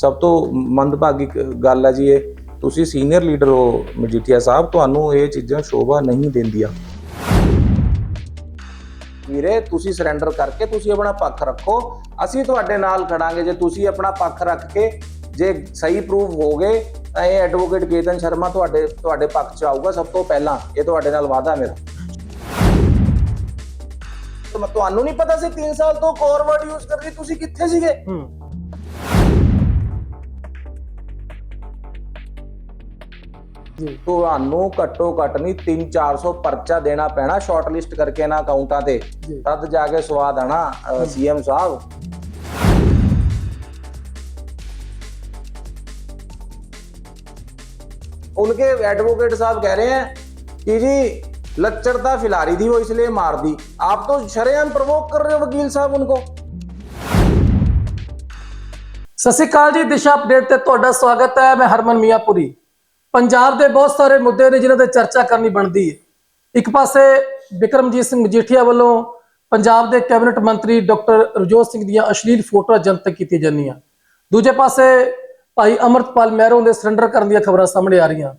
ਸਭ ਤੋਂ ਮੰਦਭਾਗੀ ਗੱਲ ਹੈ ਜੀ ਇਹ, ਤੁਸੀਂ ਸੀਨੀਅਰ ਲੀਡਰ ਹੋ ਮਜੀਠੀਆ ਸਾਹਿਬ, ਤੁਹਾਨੂੰ ਇਹ ਚੀਜ਼ਾਂ ਸ਼ੋਭਾ ਨਹੀਂ ਦਿੰਦੀਆਂ। ਵੀਰੇ, ਤੁਸੀਂ ਸਰੈਂਡਰ ਕਰਕੇ ਤੁਸੀਂ ਆਪਣਾ ਪੱਖ ਰੱਖੋ, ਅਸੀਂ ਤੁਹਾਡੇ ਨਾਲ ਖੜਾਂਗੇ, ਜੇ ਤੁਸੀਂ ਆਪਣਾ ਪੱਖ ਰੱਖ ਕੇ ਜੇ ਸਹੀ ਪ੍ਰੂਵ ਹੋ ਗਏ, ਤਾਂ ਇਹ ਐਡਵੋਕੇਟ ਕੇਤਨ ਸ਼ਰਮਾ ਤੁਹਾਡੇ ਤੁਹਾਡੇ ਪੱਖ 'ਚ ਆਊਗਾ ਸਭ ਤੋਂ ਪਹਿਲਾਂ, ਇਹ ਤੁਹਾਡੇ ਨਾਲ ਵਾਅਦਾ ਮੇਰਾ। ਤੁਹਾਨੂੰ ਨਹੀਂ ਪਤਾ ਸੀ 3 ਸਾਲ ਤੋਂ ਕੋਰ ਵਰਡ ਯੂਜ਼ ਕਰ ਰਹੀ, ਤੁਸੀਂ ਕਿੱਥੇ ਸੀਗੇ? ਤੁਹਾਨੂੰ ਘੱਟੋ ਘੱਟ ਨਹੀਂ 3-400 ਪਰਚਾ ਦੇਣਾ ਪੈਣਾ ਸ਼ਾਰਟ ਲਿਸਟ ਕਰਕੇ ਇਹਨਾਂ ਅਕਾਊਂਟਾਂ ਤੇ ਜੀ ਤਦ ਜਾ ਕੇ ਸਵਾਦ ਆਣਾ ਸੀਐਮ ਸਾਹਿਬ उनके एडवोकेट साहब कह रहे हैं कि जी लच्चरता फिलारी थी वो इसलिए मार दी आप तो शरेआम प्रवोक कर रहे हो वकील साहब उनको ਸਤਿ ਸ਼੍ਰੀ ਅਕਾਲ ਜੀ ਦਿਸ਼ਾ ਅਪਡੇਟ ਤੇ ਤੁਹਾਡਾ ਸਵਾਗਤ ਹੈ ਮੈਂ ਹਰਮਨ ਮੀਆਂਪੁਰੀ ਪੰਜਾਬ ਦੇ ਬਹੁਤ ਸਾਰੇ ਮੁੱਦੇ ਨੇ ਜਿਨ੍ਹਾਂ ਤੇ ਚਰਚਾ ਕਰਨੀ ਬਣਦੀ ਹੈ ਇੱਕ ਪਾਸੇ ਵਿਕਰਮਜੀਤ ਸਿੰਘ ਮਜੀਠੀਆ ਵੱਲੋਂ ਪੰਜਾਬ ਦੇ ਕੈਬਨਿਟ ਮੰਤਰੀ ਡਾਕਟਰ ਰਜੋਤ ਸਿੰਘ ਦੀਆਂ ਅਸ਼ਲੀਲ ਫੋਟੋਆਂ ਜਨਤਕ ਕੀਤੀਆਂ ਜਾਂਦੀਆਂ ਦੂਜੇ ਪਾਸੇ ਭਾਈ ਅਮਰਤਪਾਲ ਮਹਿਰੋਂ ਦੇ ਸਰੈਂਡਰ ਕਰਨ ਦੀਆਂ ਖਬਰਾਂ ਸਾਹਮਣੇ ਆ ਰਹੀਆਂ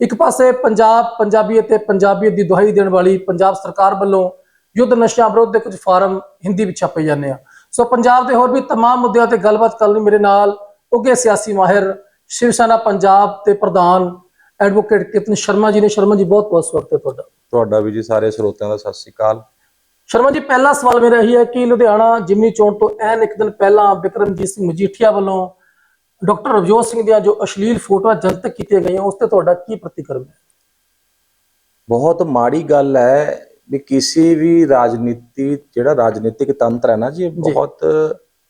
ਇੱਕ ਪਾਸੇ ਪੰਜਾਬ ਪੰਜਾਬੀਅਤ ਤੇ ਪੰਜਾਬੀਅਤ ਦੀ ਦੁਹਾਈ ਦੇਣ ਵਾਲੀ ਪੰਜਾਬ ਸਰਕਾਰ ਵੱਲੋਂ ਯੁੱਧ ਨਸ਼ਿਆਂ ਵਿਰੁੱਧ ਦੇ ਕੁਝ ਫਾਰਮ ਹਿੰਦੀ ਵਿੱਚ ਛਾਪੇ ਜਾਂਦੇ ਆ ਸੋ ਪੰਜਾਬ ਦੇ ਹੋਰ ਵੀ तमाम ਮੁੱਦਿਆਂ ਤੇ ਗੱਲਬਾਤ ਕਰਨ ਲਈ ਮੇਰੇ ਨਾਲ ਉੱਘੇ ਸਿਆਸੀ ਮਾਹਿਰ ਸ਼ਿਵ ਸੈਨਾ ਪੰਜਾਬ ਤੇ ਪ੍ਰਧਾਨ ਐਡਵੋਕੇਟ ਕਿਤਨ ਸ਼ਰਮਾ ਜੀ ਨੇ ਸ਼ਰਮਾ ਜੀ ਬਹੁਤ ਬਹੁਤ ਸਵਾਗਤ ਹੈ ਤੁਹਾਡਾ। ਤੁਹਾਡਾ ਵੀ ਜੀ ਸਾਰੇ ਸਰੋਤਿਆਂ ਦਾ ਸਤਿ ਸ੍ਰੀ ਅਕਾਲ। ਸ਼ਰਮਾ ਜੀ ਪਹਿਲਾ ਸਵਾਲ ਮੇਰਾ ਇਹੀ ਹੈ ਕਿ ਲੁਧਿਆਣਾ ਜਿਮਨੀ ਚੋਣ ਤੋਂ ਐਨ ਇੱਕ ਦਿਨ ਪਹਿਲਾਂ ਵਿਕਰਮਜੀਤ ਸਿੰਘ ਮਜੀਠੀਆ ਵੱਲੋਂ ਡਾਕਟਰ ਰਵਜੋਤ ਸਿੰਘ ਦੀਆਂ ਜੋ ਅਸ਼ਲੀਲ ਫੋਟੋਆਂ ਜਨਤਕ ਕੀਤੀਆਂ ਗਈਆਂ ਉਸ ਤੇ ਤੁਹਾਡਾ ਕੀ ਪ੍ਰਤੀਕਰਮ ਹੈ? ਬਹੁਤ ਮਾੜੀ ਗੱਲ ਹੈ ਵੀ ਕਿਸੇ ਵੀ ਰਾਜਨੀਤੀ ਜਿਹੜਾ ਰਾਜਨੀਤਿਕ ਤੰਤਰ ਹੈ ਨਾ ਜੀ। ਬਹੁਤ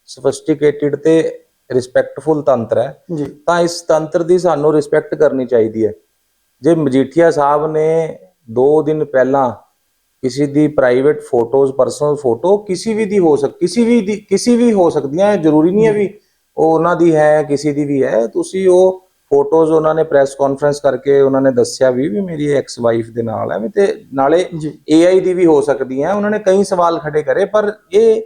ਸਫਿਸਟੀਕੇਟਿਡ ਤੇ ਰਿਸਪੈਕਟਫੁਲ ਤੰਤਰ ਹੈ ਜੀ। ਤਾਂ ਇਸ ਤੰਤਰ ਦੀ ਸਾਨੂੰ ਰਿਸਪੈਕਟ ਕਰਨੀ ਚਾਹੀਦੀ ਹੈ। ਜੇ ਮਜੀਠੀਆ ਸਾਹਿਬ ਨੇ 2 ਦਿਨ ਪਹਿਲਾਂ ਕਿਸੇ ਦੀ ਪ੍ਰਾਈਵੇਟ ਫੋਟੋਜ਼ ਪਰਸਨਲ ਫੋਟੋ ਕਿਸੇ ਵੀ ਦੀ ਹੋ ਸਕ ਕਿਸੇ ਵੀ ਦੀ ਕਿਸੇ ਵੀ ਹੋ ਸਕਦੀਆਂ ਹੈ ਜ਼ਰੂਰੀ ਨਹੀਂ ਹੈ ਵੀ ਉਹ ਉਹਨਾਂ ਦੀ ਹੈ ਕਿਸੇ ਦੀ ਵੀ ਹੈ। ਤੁਸੀਂ ਉਹ ਫੋਟੋਜ਼ ਉਹਨਾਂ ਨੇ ਪ੍ਰੈਸ ਕਾਨਫਰੰਸ ਕਰਕੇ ਉਹਨਾਂ ਨੇ ਦੱਸਿਆ ਵੀ ਵੀ ਮੇਰੀ ਐਕਸ ਵਾਈਫ ਦੇ ਨਾਲ ਹੈ ਵੀ ਤੇ ਨਾਲੇ AI ਦੀ ਵੀ ਹੋ ਸਕਦੀਆਂ ਉਹਨਾਂ ਨੇ ਕਈ ਸਵਾਲ ਖੜੇ ਕਰੇ ਪਰ ਇਹ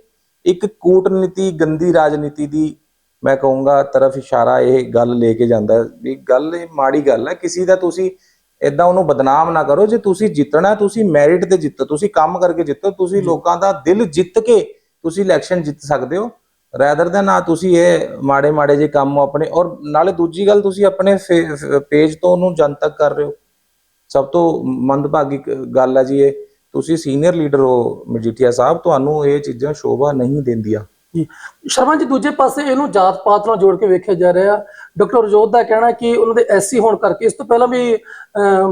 ਇੱਕ ਕੂਟਨੀਤੀ ਗੰਦੀ ਰਾਜਨੀਤੀ ਦੀ ਮੈਂ ਕਹੂੰਗਾ ਤਰਫ ਇਸ਼ਾਰਾ ਇਹ ਗੱਲ ਲੈ ਕੇ ਜਾਂਦਾ ਵੀ ਗੱਲ ਇਹ ਮਾੜੀ ਗੱਲ ਹੈ ਕਿਸੇ ਦਾ ਤੁਸੀਂ ਇਦਾਂ ਉਹਨੂੰ ਬਦਨਾਮ ਨਾ ਕਰੋ ਜੇ ਤੁਸੀਂ ਜਿੱਤਣਾ ਤੁਸੀਂ ਮੈਰਿਟ ਤੇ ਜਿੱਤੋ ਤੁਸੀਂ ਕੰਮ ਕਰਕੇ ਜਿੱਤੋ ਤੁਸੀਂ ਲੋਕਾਂ ਦਾ ਦਿਲ ਜਿੱਤ ਕੇ ਤੁਸੀਂ ਇਲੈਕਸ਼ਨ ਜਿੱਤ ਸਕਦੇ ਹੋ। ਰੈਦਰ ਦਾ ਨਾ ਤੁਸੀਂ ਇਹ ਮਾੜੇ ਮਾੜੇ ਜੇ ਕੰਮ ਆਪਣੇ ਔਰ ਨਾਲੇ ਦੂਜੀ ਗੱਲ ਤੁਸੀਂ ਆਪਣੇ ਪੇਜ ਤੋਂ ਉਹਨੂੰ ਜਨਤਕ ਕਰ ਰਹੇ ਹੋ। ਸਭ ਤੋਂ ਮੰਦਭਾਗੀ ਗੱਲ ਹੈ ਜੀ ਇਹ ਤੁਸੀਂ ਸੀਨੀਅਰ ਲੀਡਰ ਹੋ ਮਜੀਠੀਆ ਸਾਹਿਬ ਤੁਹਾਨੂੰ ਇਹ ਚੀਜ਼ਾਂ ਸ਼ੋਭਾ ਨਹੀਂ ਦਿੰਦੀਆਂ। ਜੀ। ਸ਼ਰਮਾ ਜੀ ਦੂਜੇ ਪਾਸੇ ਇਹਨੂੰ ਜਾਤ ਪਾਤ ਨਾਲ ਜੋੜ ਕੇ ਵੇਖਿਆ ਜਾ ਰਿਹਾ। ਡਾਕਟਰ ਰਜੋਤ ਦਾ ਕਹਿਣਾ ਕਿ ਉਹਨਾਂ ਦੇ ਐਸਸੀ ਹੋਣ ਕਰਕੇ ਇਸ ਤੋਂ ਪਹਿਲਾਂ ਵੀ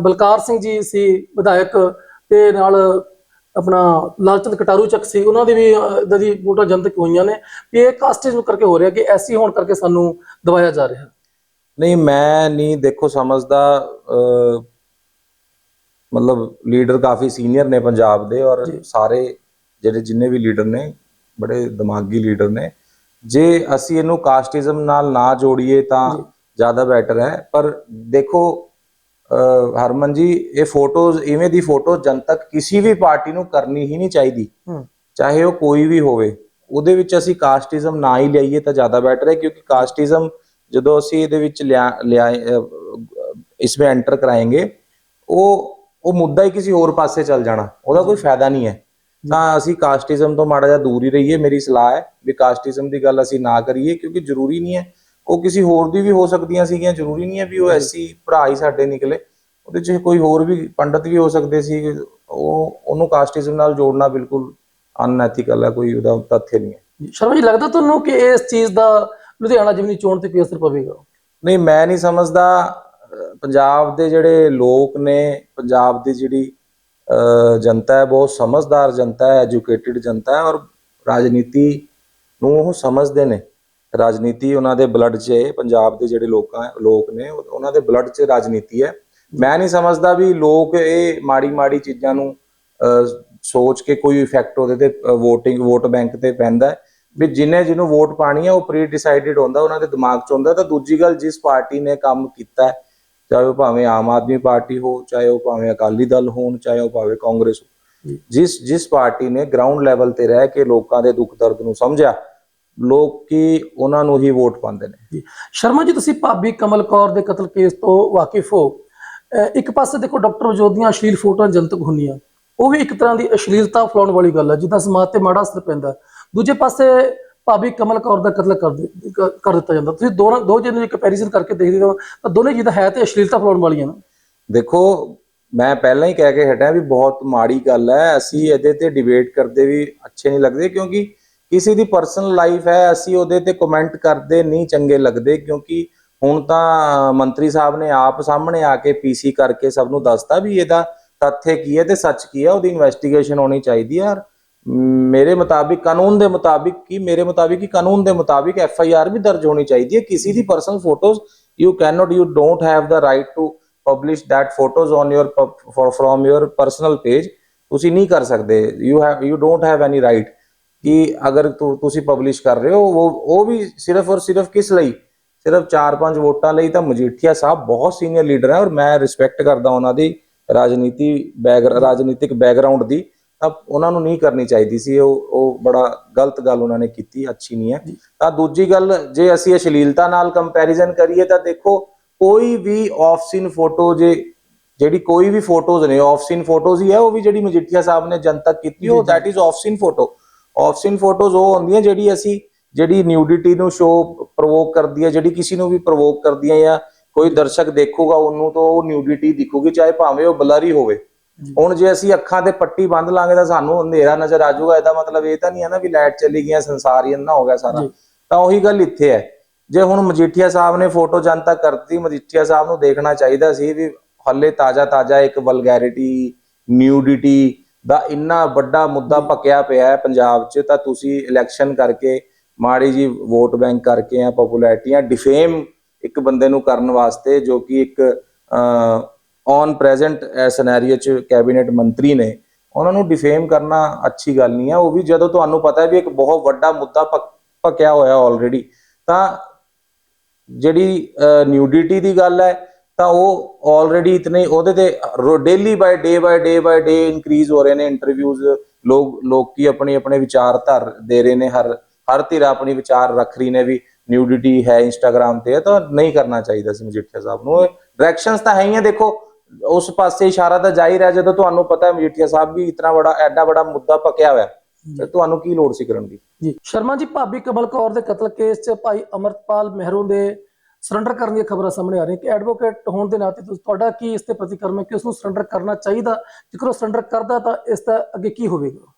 ਬਲਕਾਰ ਸਿੰਘ ਜੀ ਸੀ ਵਿਧਾਇਕ ਤੇ ਨਾਲ ਆਪਣਾ ਲਾਲਚੰਦ ਕਟਾਰੂ ਚੱਕ ਸੀ। ਉਹਨਾਂ ਦੇ ਵੀ ਦੀ ਵੋਟਾਂ ਜਨਤਕ ਹੋਈਆਂ ਨੇ। ਵੀ ਇਹ ਕਾਸਟੇਜ ਨੂੰ ਕਰਕੇ ਹੋ ਰਿਹਾ ਕਿ ਐਸਸੀ ਹੋਣ ਕਰਕੇ ਸਾਨੂੰ ਦਬਾਇਆ ਜਾ ਰਿਹਾ। ਨਹੀਂ ਮੈਂ ਨਹੀਂ ਦੇਖੋ ਸਮਝਦਾ ਮਤਲਬ ਲੀਡਰ ਕਾਫੀ ਸੀਨੀਅਰ ਨੇ ਪੰਜਾਬ ਦੇ ਔਰ। ਸਾਰੇ ਜਿਹੜੇ ਜਿੰਨੇ ਵੀ ਲੀਡਰ ਨੇ ਬੜੇ ਦਿਮਾਗੀ ਲੀਡਰ ਨੇ। ਜੇ ਅਸੀਂ ਇਹਨੂੰ ਕਾਸਟਿਜ਼ਮ ਨਾਲ ਨਾ ਜੋੜੀਏ ਤਾਂ। ਜ਼ਿਆਦਾ ਬੈਟਰ ਹੈ। ਪਰ ਦੇਖੋ ਹਰਮਨ ਜੀ ਇਹ ਫੋਟੋਜ਼ ਇਵੇਂ ਦੀ ਫੋਟੋ ਜਨਤਕ ਕਿਸੇ ਵੀ ਪਾਰਟੀ ਨੂੰ ਕਰਨੀ ਹੀ ਨਹੀਂ ਚਾਹੀਦੀ। ਚਾਹੇ ਉਹ ਕੋਈ ਵੀ ਹੋਵੇ ਉਹਦੇ ਵਿੱਚ ਅਸੀਂ ਕਾਸਟਿਜ਼ਮ ਨਾ ਹੀ ਲਈਏ ਤਾਂ ਜ਼ਿਆਦਾ ਬੈਟਰ ਹੈ। ਕਿਉਂਕਿ ਕਾਸਟਿਜ਼ਮ ਜਦੋਂ ਅਸੀਂ ਇਹਦੇ ਵਿੱਚ ਲਿਆ ਲਿਆ ਇਸ ਵਿੱਚ ਐਂਟਰ ਕਰਾਏਂਗੇ ਉਹ ਉਹ ਮੁੱਦਾ ਹੀ ਕਿਸੇ ਹੋਰ ਪਾਸੇ ਚੱਲ ਜਾਣਾ। ਉਹਦਾ ਕੋਈ ਫਾਇਦਾ ਨਹੀਂ ਹੈ। ਤਾਂ ਅਸੀਂ ਕਾਸਟਿਜ਼ਮ ਤੋਂ ਮਾੜਾ ਜਿਹਾ ਦੂਰ ਹੀ ਰਹੀਏ ਮੇਰੀ ਸਲਾਹ ਹੈ ਵੀ ਕਾਸਟਿਜ਼ਮ ਦੀ ਗੱਲ ਅਸੀਂ ਨਾ ਕਰੀਏ ਕਿਉਂਕਿ ਜ਼ਰੂਰੀ ਨਹੀਂ ਹੈ। ਉਹ ਕਿਸੇ ਹੋਰ ਦੀ ਵੀ ਹੋ ਸਕਦੀਆਂ ਸੀਗੀਆਂ ਜ਼ਰੂਰੀ ਨਹੀਂ ਹੈ ਵੀ ਉਹ ਐਸੀ ਭਰਾ ਹੀ ਸਾਡੇ ਨਿਕਲੇ। ਉਹਦੇ 'ਚ ਕੋਈ ਹੋਰ ਵੀ ਪੰਡਤ ਵੀ ਹੋ ਸਕਦੇ ਸੀ ਉਹ ਉਹਨੂੰ ਕਾਸਟਿਜ਼ਮ ਨਾਲ ਜੋੜਨਾ ਬਿਲਕੁਲ ਅਨਐਥੀਕਲ ਹੈ ਕੋਈ ਉਹਦਾ ਤੱਥ ਨਹੀਂ ਹੈ। ਸ਼ਰਮਾ ਜੀ ਲੱਗਦਾ ਤੁਹਾਨੂੰ ਕਿ ਇਸ ਚੀਜ਼ ਦਾ ਲੁਧਿਆਣਾ ਜਿਮਨੀ ਚੋਣ ਤੇ ਕੋਈ ਅਸਰ ਪਵੇਗਾ? ਨਹੀਂ ਮੈਂ ਨਹੀਂ ਸਮਝਦਾ ਪੰਜਾਬ ਦੇ ਜਿਹੜੇ ਲੋਕ ਨੇ ਪੰਜਾਬ ਦੀ ਜਿਹੜੀ ਜਨਤਾ ਹੈ ਬਹੁਤ ਸਮਝਦਾਰ ਜਨਤਾ ਹੈ ਐਜੂਕੇਟਿਡ ਜਨਤਾ ਹੈ ਔਰ ਰਾਜਨੀਤੀ ਨੂੰ ਉਹ ਸਮਝਦੇ ਨੇ। ਰਾਜਨੀਤੀ ਉਹਨਾਂ ਦੇ ਬਲੱਡ 'ਚ ਹੈ ਪੰਜਾਬ ਦੇ ਜਿਹੜੇ ਲੋਕਾਂ ਲੋਕ ਨੇ ਉਹਨਾਂ ਦੇ ਬਲੱਡ 'ਚ ਰਾਜਨੀਤੀ ਹੈ। ਮੈਂ ਨਹੀਂ ਸਮਝਦਾ ਵੀ ਲੋਕ ਇਹ ਮਾੜੀ ਮਾੜੀ ਚੀਜ਼ਾਂ ਨੂੰ ਸੋਚ ਕੇ ਕੋਈ ਇਫੈਕਟ ਉਹਦੇ ਤੇ VOTING ਵੋਟ ਬੈਂਕ ਤੇ ਪੈਂਦਾ ਵੀ ਜਿਨੇ ਜਿਹਨੂੰ ਵੋਟ ਪਾਣੀ ਹੈ ਉਹ ਪ੍ਰੀ ਡਿਸਾਈਡਡ ਹੁੰਦਾ ਉਹਨਾਂ ਦੇ ਦਿਮਾਗ 'ਚ ਹੁੰਦਾ ਤਾਂ ਦੂਜੀ ਗੱਲ ਜਿਸ ਪਾਰਟੀ ਨੇ ਕੰਮ ਕੀਤਾ ਹੈ, ਚਾਹੇ ਉਹ ਭਾਵੇਂ ਆਮ ਆਦਮੀ ਪਾਰਟੀ ਹੋ ਚਾਹੇ ਉਹ ਭਾਵੇਂ ਅਕਾਲੀ ਦਲ ਹੋਣ ਚਾਹੇ ਉਹ ਭਾਵੇਂ ਕਾਂਗਰਸ ਹੋ। ਜਿਸ ਜਿਸ ਪਾਰਟੀ ਨੇ ਗਰਾਊਂਡ ਲੈਵਲ ਤੇ ਰਹਿ ਕੇ ਲੋਕਾਂ ਦੇ ਦੁੱਖ ਦਰਦ ਨੂੰ ਸਮਝਿਆ ਲੋਕੀ ਉਹਨਾਂ ਨੂੰ ਹੀ ਵੋਟ ਪਾਉਂਦੇ ਨੇ। ਸ਼ਰਮਾ ਜੀ ਤੁਸੀਂ ਭਾਬੀ ਕਮਲ ਕੌਰ ਦੇ ਕਤਲ ਕੇਸ ਤੋਂ ਵਾਕਿਫ ਹੋ। ਇੱਕ ਪਾਸੇ ਦੇਖੋ ਡਾਕਟਰ ਵਜੋਦ ਦੀਆਂ ਅਸ਼ਲੀਲ ਫੋਟੋਆਂ ਜਨਤਕ ਹੁੰਦੀਆਂ। ਉਹ ਵੀ ਇੱਕ ਤਰ੍ਹਾਂ ਦੀ ਅਸ਼ਲੀਲਤਾ ਫੈਲਾਉਣ ਵਾਲੀ ਗੱਲ ਹੈ ਜਿੱਦਾਂ ਸਮਾਜ ਤੇ ਮਾੜਾ ਅਸਰ ਪੈਂਦਾ। ਦੂਜੇ ਪਾਸੇ ਭਾਬੀ ਕਮਲ ਕੌਰ ਦਾ ਕਤਲ ਕਰ ਦਿ- ਕ- ਕਰ ਦਿੱਤਾ ਜਾਂਦਾ। ਤੁਸੀਂ ਦੋਨਾਂ ਦੋ ਜਿਹਨਾਂ ਦੀ ਕੰਪੈਰੀਜ਼ਨ ਕਰਕੇ ਦੇਖਦੇ ਹੋ ਤਾਂ ਦੋਨੇ ਚੀਜ਼ਾਂ ਹੈ ਤੇ ਅਸ਼ਲੀਲਤਾ ਫੈਲਾਉਣ ਵਾਲੀਆਂ ਨੇ। ਦੇਖੋ, ਮੈਂ ਪਹਿਲਾਂ ਹੀ ਕਹਿ ਕੇ ਹਟਿਆ ਵੀ ਬਹੁਤ ਮਾੜੀ ਗੱਲ ਹੈ। ਅਸੀਂ ਇਹਦੇ ਤੇ ਡਿਬੇਟ ਕਰਦੇ ਵੀ ਅੱਛੇ ਨਹੀਂ ਲੱਗਦੇ ਕਿਉਂਕਿ ਕਿਸੇ ਦੀ ਪਰਸਨਲ ਲਾਈਫ ਹੈ, ਅਸੀਂ ਉਹਦੇ ਤੇ ਕਮੈਂਟ ਕਰਦੇ ਨਹੀਂ, ਚੰਗੇ ਲੱਗਦੇ ਕਿਉਂਕਿ ਹੁਣ ਤਾਂ ਮੰਤਰੀ ਸਾਹਿਬ ਨੇ ਆਪ ਸਾਹਮਣੇ ਆ ਕੇ ਪੀਸੀ ਕਰਕੇ ਸਭ ਨੂੰ ਦੱਸਤਾ ਵੀ ਇਹਦਾ ਤੱਥ ਕੀ ਹੈ ਤੇ ਸੱਚ ਕੀ ਹੈ, ਉਹਦੀ ਇਨਵੈਸਟੀਗੇਸ਼ਨ ਹੋਣੀ ਚਾਹੀਦੀ ਹੈ। ਔਰ ਮੇਰੇ ਮੁਤਾਬਿਕ, ਕਾਨੂੰਨ ਦੇ ਮੁਤਾਬਿਕ ਕੀ, ਮੇਰੇ ਮੁਤਾਬਿਕ ਕੀ, ਕਾਨੂੰਨ ਦੇ ਮੁਤਾਬਿਕ ਐਫ ਆਈ ਆਰ ਵੀ ਦਰਜ ਹੋਣੀ ਚਾਹੀਦੀ ਹੈ। ਕਿਸੇ ਦੀ personal photos you can not you don't have the right to publish that photos on your pub- for from your personal ਤੁਸੀਂ ਨਹੀਂ ਕਰ ਸਕਦੇ। You have you don't have any right ਕਿ ਅਗਰ ਤੁਸੀਂ ਪਬਲਿਸ਼ ਕਰ ਰਹੇ ਹੋ, ਉਹ ਉਹ ਵੀ ਸਿਰਫ ਔਰ ਸਿਰਫ ਕਿਸ ਲਈ? ਸਿਰਫ 4-5 ਵੋਟਾਂ ਲਈ ਤਾਂ ਮਜੀਠੀਆ ਸਾਹਿਬ ਬਹੁਤ ਸੀਨੀਅਰ ਲੀਡਰ ਹੈ ਔਰ ਮੈਂ ਰਿਸਪੈਕਟ ਕਰਦਾ ਉਹਨਾਂ ਦੀ ਰਾਜਨੀਤੀ ਬੈਕ ਰਾਜਨੀਤਿਕ ਬੈਕਗ੍ਰਾਉਂਡ ਦੀ। ਤਾਂ ਉਹਨਾਂ ਨੂੰ ਨਹੀਂ ਕਰਨੀ ਚਾਹੀਦੀ ਸੀ ਉਹ ਉਹ ਬੜਾ ਗਲਤ ਗੱਲ ਉਹਨਾਂ ਨੇ ਕੀਤੀ ਅੱਛੀ ਨਹੀਂ ਹੈ। ਤਾਂ ਦੂਜੀ ਗੱਲ ਜੇ ਅਸੀਂ ਅਸ਼ਲੀਲਤਾ ਨਾਲ ਕੰਪੈਰੀਜ਼ਨ ਕਰੀਏ ਤਾਂ ਦੇਖੋ ਕੋਈ ਵੀ ਆਫ ਸੀਨ ਫੋਟੋ ਜੇ ਜਿਹੜੀ ਕੋਈ ਵੀ ਫੋਟੋਜ਼ ਨੇ ਆਫ ਸੀਨ ਫੋਟੋਜ਼ ਹੀ ਹੈ ਉਹ ਵੀ ਜਿਹੜੀ ਮਜੀਠੀਆ ਸਾਹਿਬ ਨੇ ਜਨਤਕ ਕੀਤੀ ਉਹ that is obscene photo obscene photos ਉਹ ਹੁੰਦੀਆਂ ਜਿਹੜੀ ਅਸੀਂ ਜਿਹੜੀ ਨਿਊਡਿਟੀ ਨੂੰ ਸ਼ੋ ਪ੍ਰੋਵੋਕ ਕਰਦੀ ਹੈ ਜਿਹੜੀ ਕਿਸੇ ਨੂੰ ਵੀ ਪ੍ਰੋਵੋਕ ਕਰਦੀ ਹੈ ਜਾਂ ਕੋਈ ਦਰਸ਼ਕ ਦੇਖੂਗਾ ਉਹਨੂੰ ਤਾਂ ਉਹ ਨਿਊਡਿਟੀ ਦਿਖੂਗੀ ਚਾਹੇ ਭਾਵੇਂ ਉਹ ਬਲਰੀ ਹੋਵੇ। ਹੁਣ ਜੇ ਅਸੀਂ ਅੱਖਾਂ ਤੇ ਪੱਟੀ ਬੰਨ ਲਾਂਗੇ ਤਾਂ ਸਾਨੂੰ ਹਨੇਰਾ ਨਜ਼ਰ ਆ ਜਾਊਗਾ ਇਹਦਾ ਮਤਲਬ ਇਹ ਤਾਂ ਨਹੀਂ ਹੈ ਨਾ ਵੀ ਲਾਈਟ ਚਲੀ ਗਈ ਸੰਸਾਰ ਹੀ ਅੰਨਾ ਹੋ ਗਿਆ ਸਾਰਾ। ਤਾਂ ਉਹੀ ਗੱਲ ਇੱਥੇ ਹੈ। ਜੇ ਹੁਣ ਮਜੀਠੀਆ ਸਾਹਿਬ ਨੇ ਫੋਟੋ ਜਨਤਾ ਕਰਤੀ ਮਜੀਠੀਆ ਸਾਹਿਬ ਨੂੰ ਦੇਖਣਾ ਚਾਹੀਦਾ ਸੀ ਵੀ ਹੱਲੇ ਤਾਜ਼ਾ ਤਾਜ਼ਾ ਇੱਕ ਵਲਗੈਰਿਟੀ ਨਿਊਡਿਟੀ ਦਾ ਇੰਨਾ ਵੱਡਾ ਮੁੱਦਾ ਪੱਕਿਆ ਪਿਆ ਹੈ ਪੰਜਾਬ 'ਚ ਤਾਂ ਤੁਸੀਂ ਇਲੈਕਸ਼ਨ ਕਰਕੇ ਮਾੜੀ ਜੀ ਵੋਟ ਬੈਂਕ ਕਰਕੇ ਆ ਪਪੂਲੈਰਿਟੀਆਂ ਡਿਫੇਮ ਇੱਕ ਬੰਦੇ ਨੂੰ ਕਰਨ ਵਾਸਤੇ ਜੋ ਕਿ ਇੱਕ ਔਨ ਪ੍ਰੈਜ਼ੈਂਟ ਸਿਨੈਰੀਓ 'ਚ ਕੈਬਨਿਟ ਮੰਤਰੀ ਨੇ, ਉਹਨਾਂ ਨੂੰ ਡਿਫੇਮ ਕਰਨਾ ਅੱਛੀ ਗੱਲ ਨਹੀਂ ਹੈ ਉਹ ਵੀ ਜਦੋਂ ਤੁਹਾਨੂੰ ਪਤਾ ਹੈ ਵੀ ਇੱਕ ਬਹੁਤ ਵੱਡਾ ਮੁੱਦਾ ਪੱਕ- ਪੱਕਿਆ ਹੋਇਆ ਆਲਰੇਡੀ ਤਾਂ ਜਿਹੜੀ ਨਿਊਡਿਟੀ ਦੀ ਗੱਲ ਹੈ, ਤਾਂ ਉਹ ਆਲਰੇਡੀ ਇਤਨੇ ਉਹਦੇ ਤੇ ਡੇਲੀ ਬਾਈ ਡੇ ਬਾਈ ਡੇ ਬਾਈ ਡੇ ਇਨਕਰੀਜ਼ ਹੋ ਰਹੇ ਨੇ ਇੰਟਰਵਿਊਜ਼ ਲੋਕ, ਲੋਕੀ ਆਪਣੀ, ਆਪਣੇ ਵਿਚਾਰ ਧਰ ਦੇ ਰਹੇ ਨੇ, ਹਰ ਹਰ ਧਿਰ ਆਪਣੀ ਵਿਚਾਰ ਰੱਖ ਰਹੀ ਨੇ ਵੀ ਨਿਊਡਿਟੀ ਹੈ ਇੰਸਟਾਗ੍ਰam ਤੇ ਤਾਂ ਨਹੀਂ ਕਰਨਾ ਚਾਹੀਦਾ ਸੀ ਮਜੀਠੀਆ ਸਾਹਿਬ ਨੂੰ ਡਾਇਰੈਕਸ਼ਨਸ ਤਾਂ ਹੈ ਹੀ ਆ ਦੇਖੋ ਉਸ ਪਾਸੇ ਇਸ਼ਾਰਾ ਤਾਂ ਜਾਹਿਰ ਹੈ ਜਦੋਂ ਤੁਹਾਨੂੰ ਪਤਾ ਹੈ ਮਜੀਠੀਆ ਸਾਹਿਬ ਵੀ ਇਤਨਾ ਬੜਾ ਐਡਾ ਬੜਾ ਮੁੱਦਾ ਪੱਕਿਆ ਹੋਇਆ ਤੇ ਤੁਹਾਨੂੰ ਕੀ ਲੋੜ ਸੀ ਕਰਨ ਦੀ? ਜੀ। ਸ਼ਰਮਾ ਜੀ ਭਾਬੀ ਕਮਲ ਕੌਰ ਦੇ ਕਤਲ ਕੇਸ 'ਚ ਭਾਈ ਅਮਰਪਾਲ ਮਹਿਰੂ ਦੇ ਸਰੈਂਡਰ ਕਰਨ ਦੀਆਂ ਖਬਰਾਂ ਸਾਹਮਣੇ ਆ ਰਹੀਆਂ। ਕਿ ਐਡਵੋਕੇਟ ਹੋਣ ਦੇ ਨਾਤੇ ਤੁਹਾਡਾ ਕੀ ਇਸ ਤੇ ਪ੍ਰਤੀਕਰਮ ਹੈ ਕਿ ਉਸ ਨੂੰ ਸਰੈਂਡਰ ਕਰਨਾ ਚਾਹੀਦਾ? ਜੇਕਰ ਉਹ ਸਰੈਂਡਰ ਕਰਦਾ ਤਾਂ ਇਸ ਦਾ ਅੱਗੇ ਕੀ ਹੋਵੇਗਾ?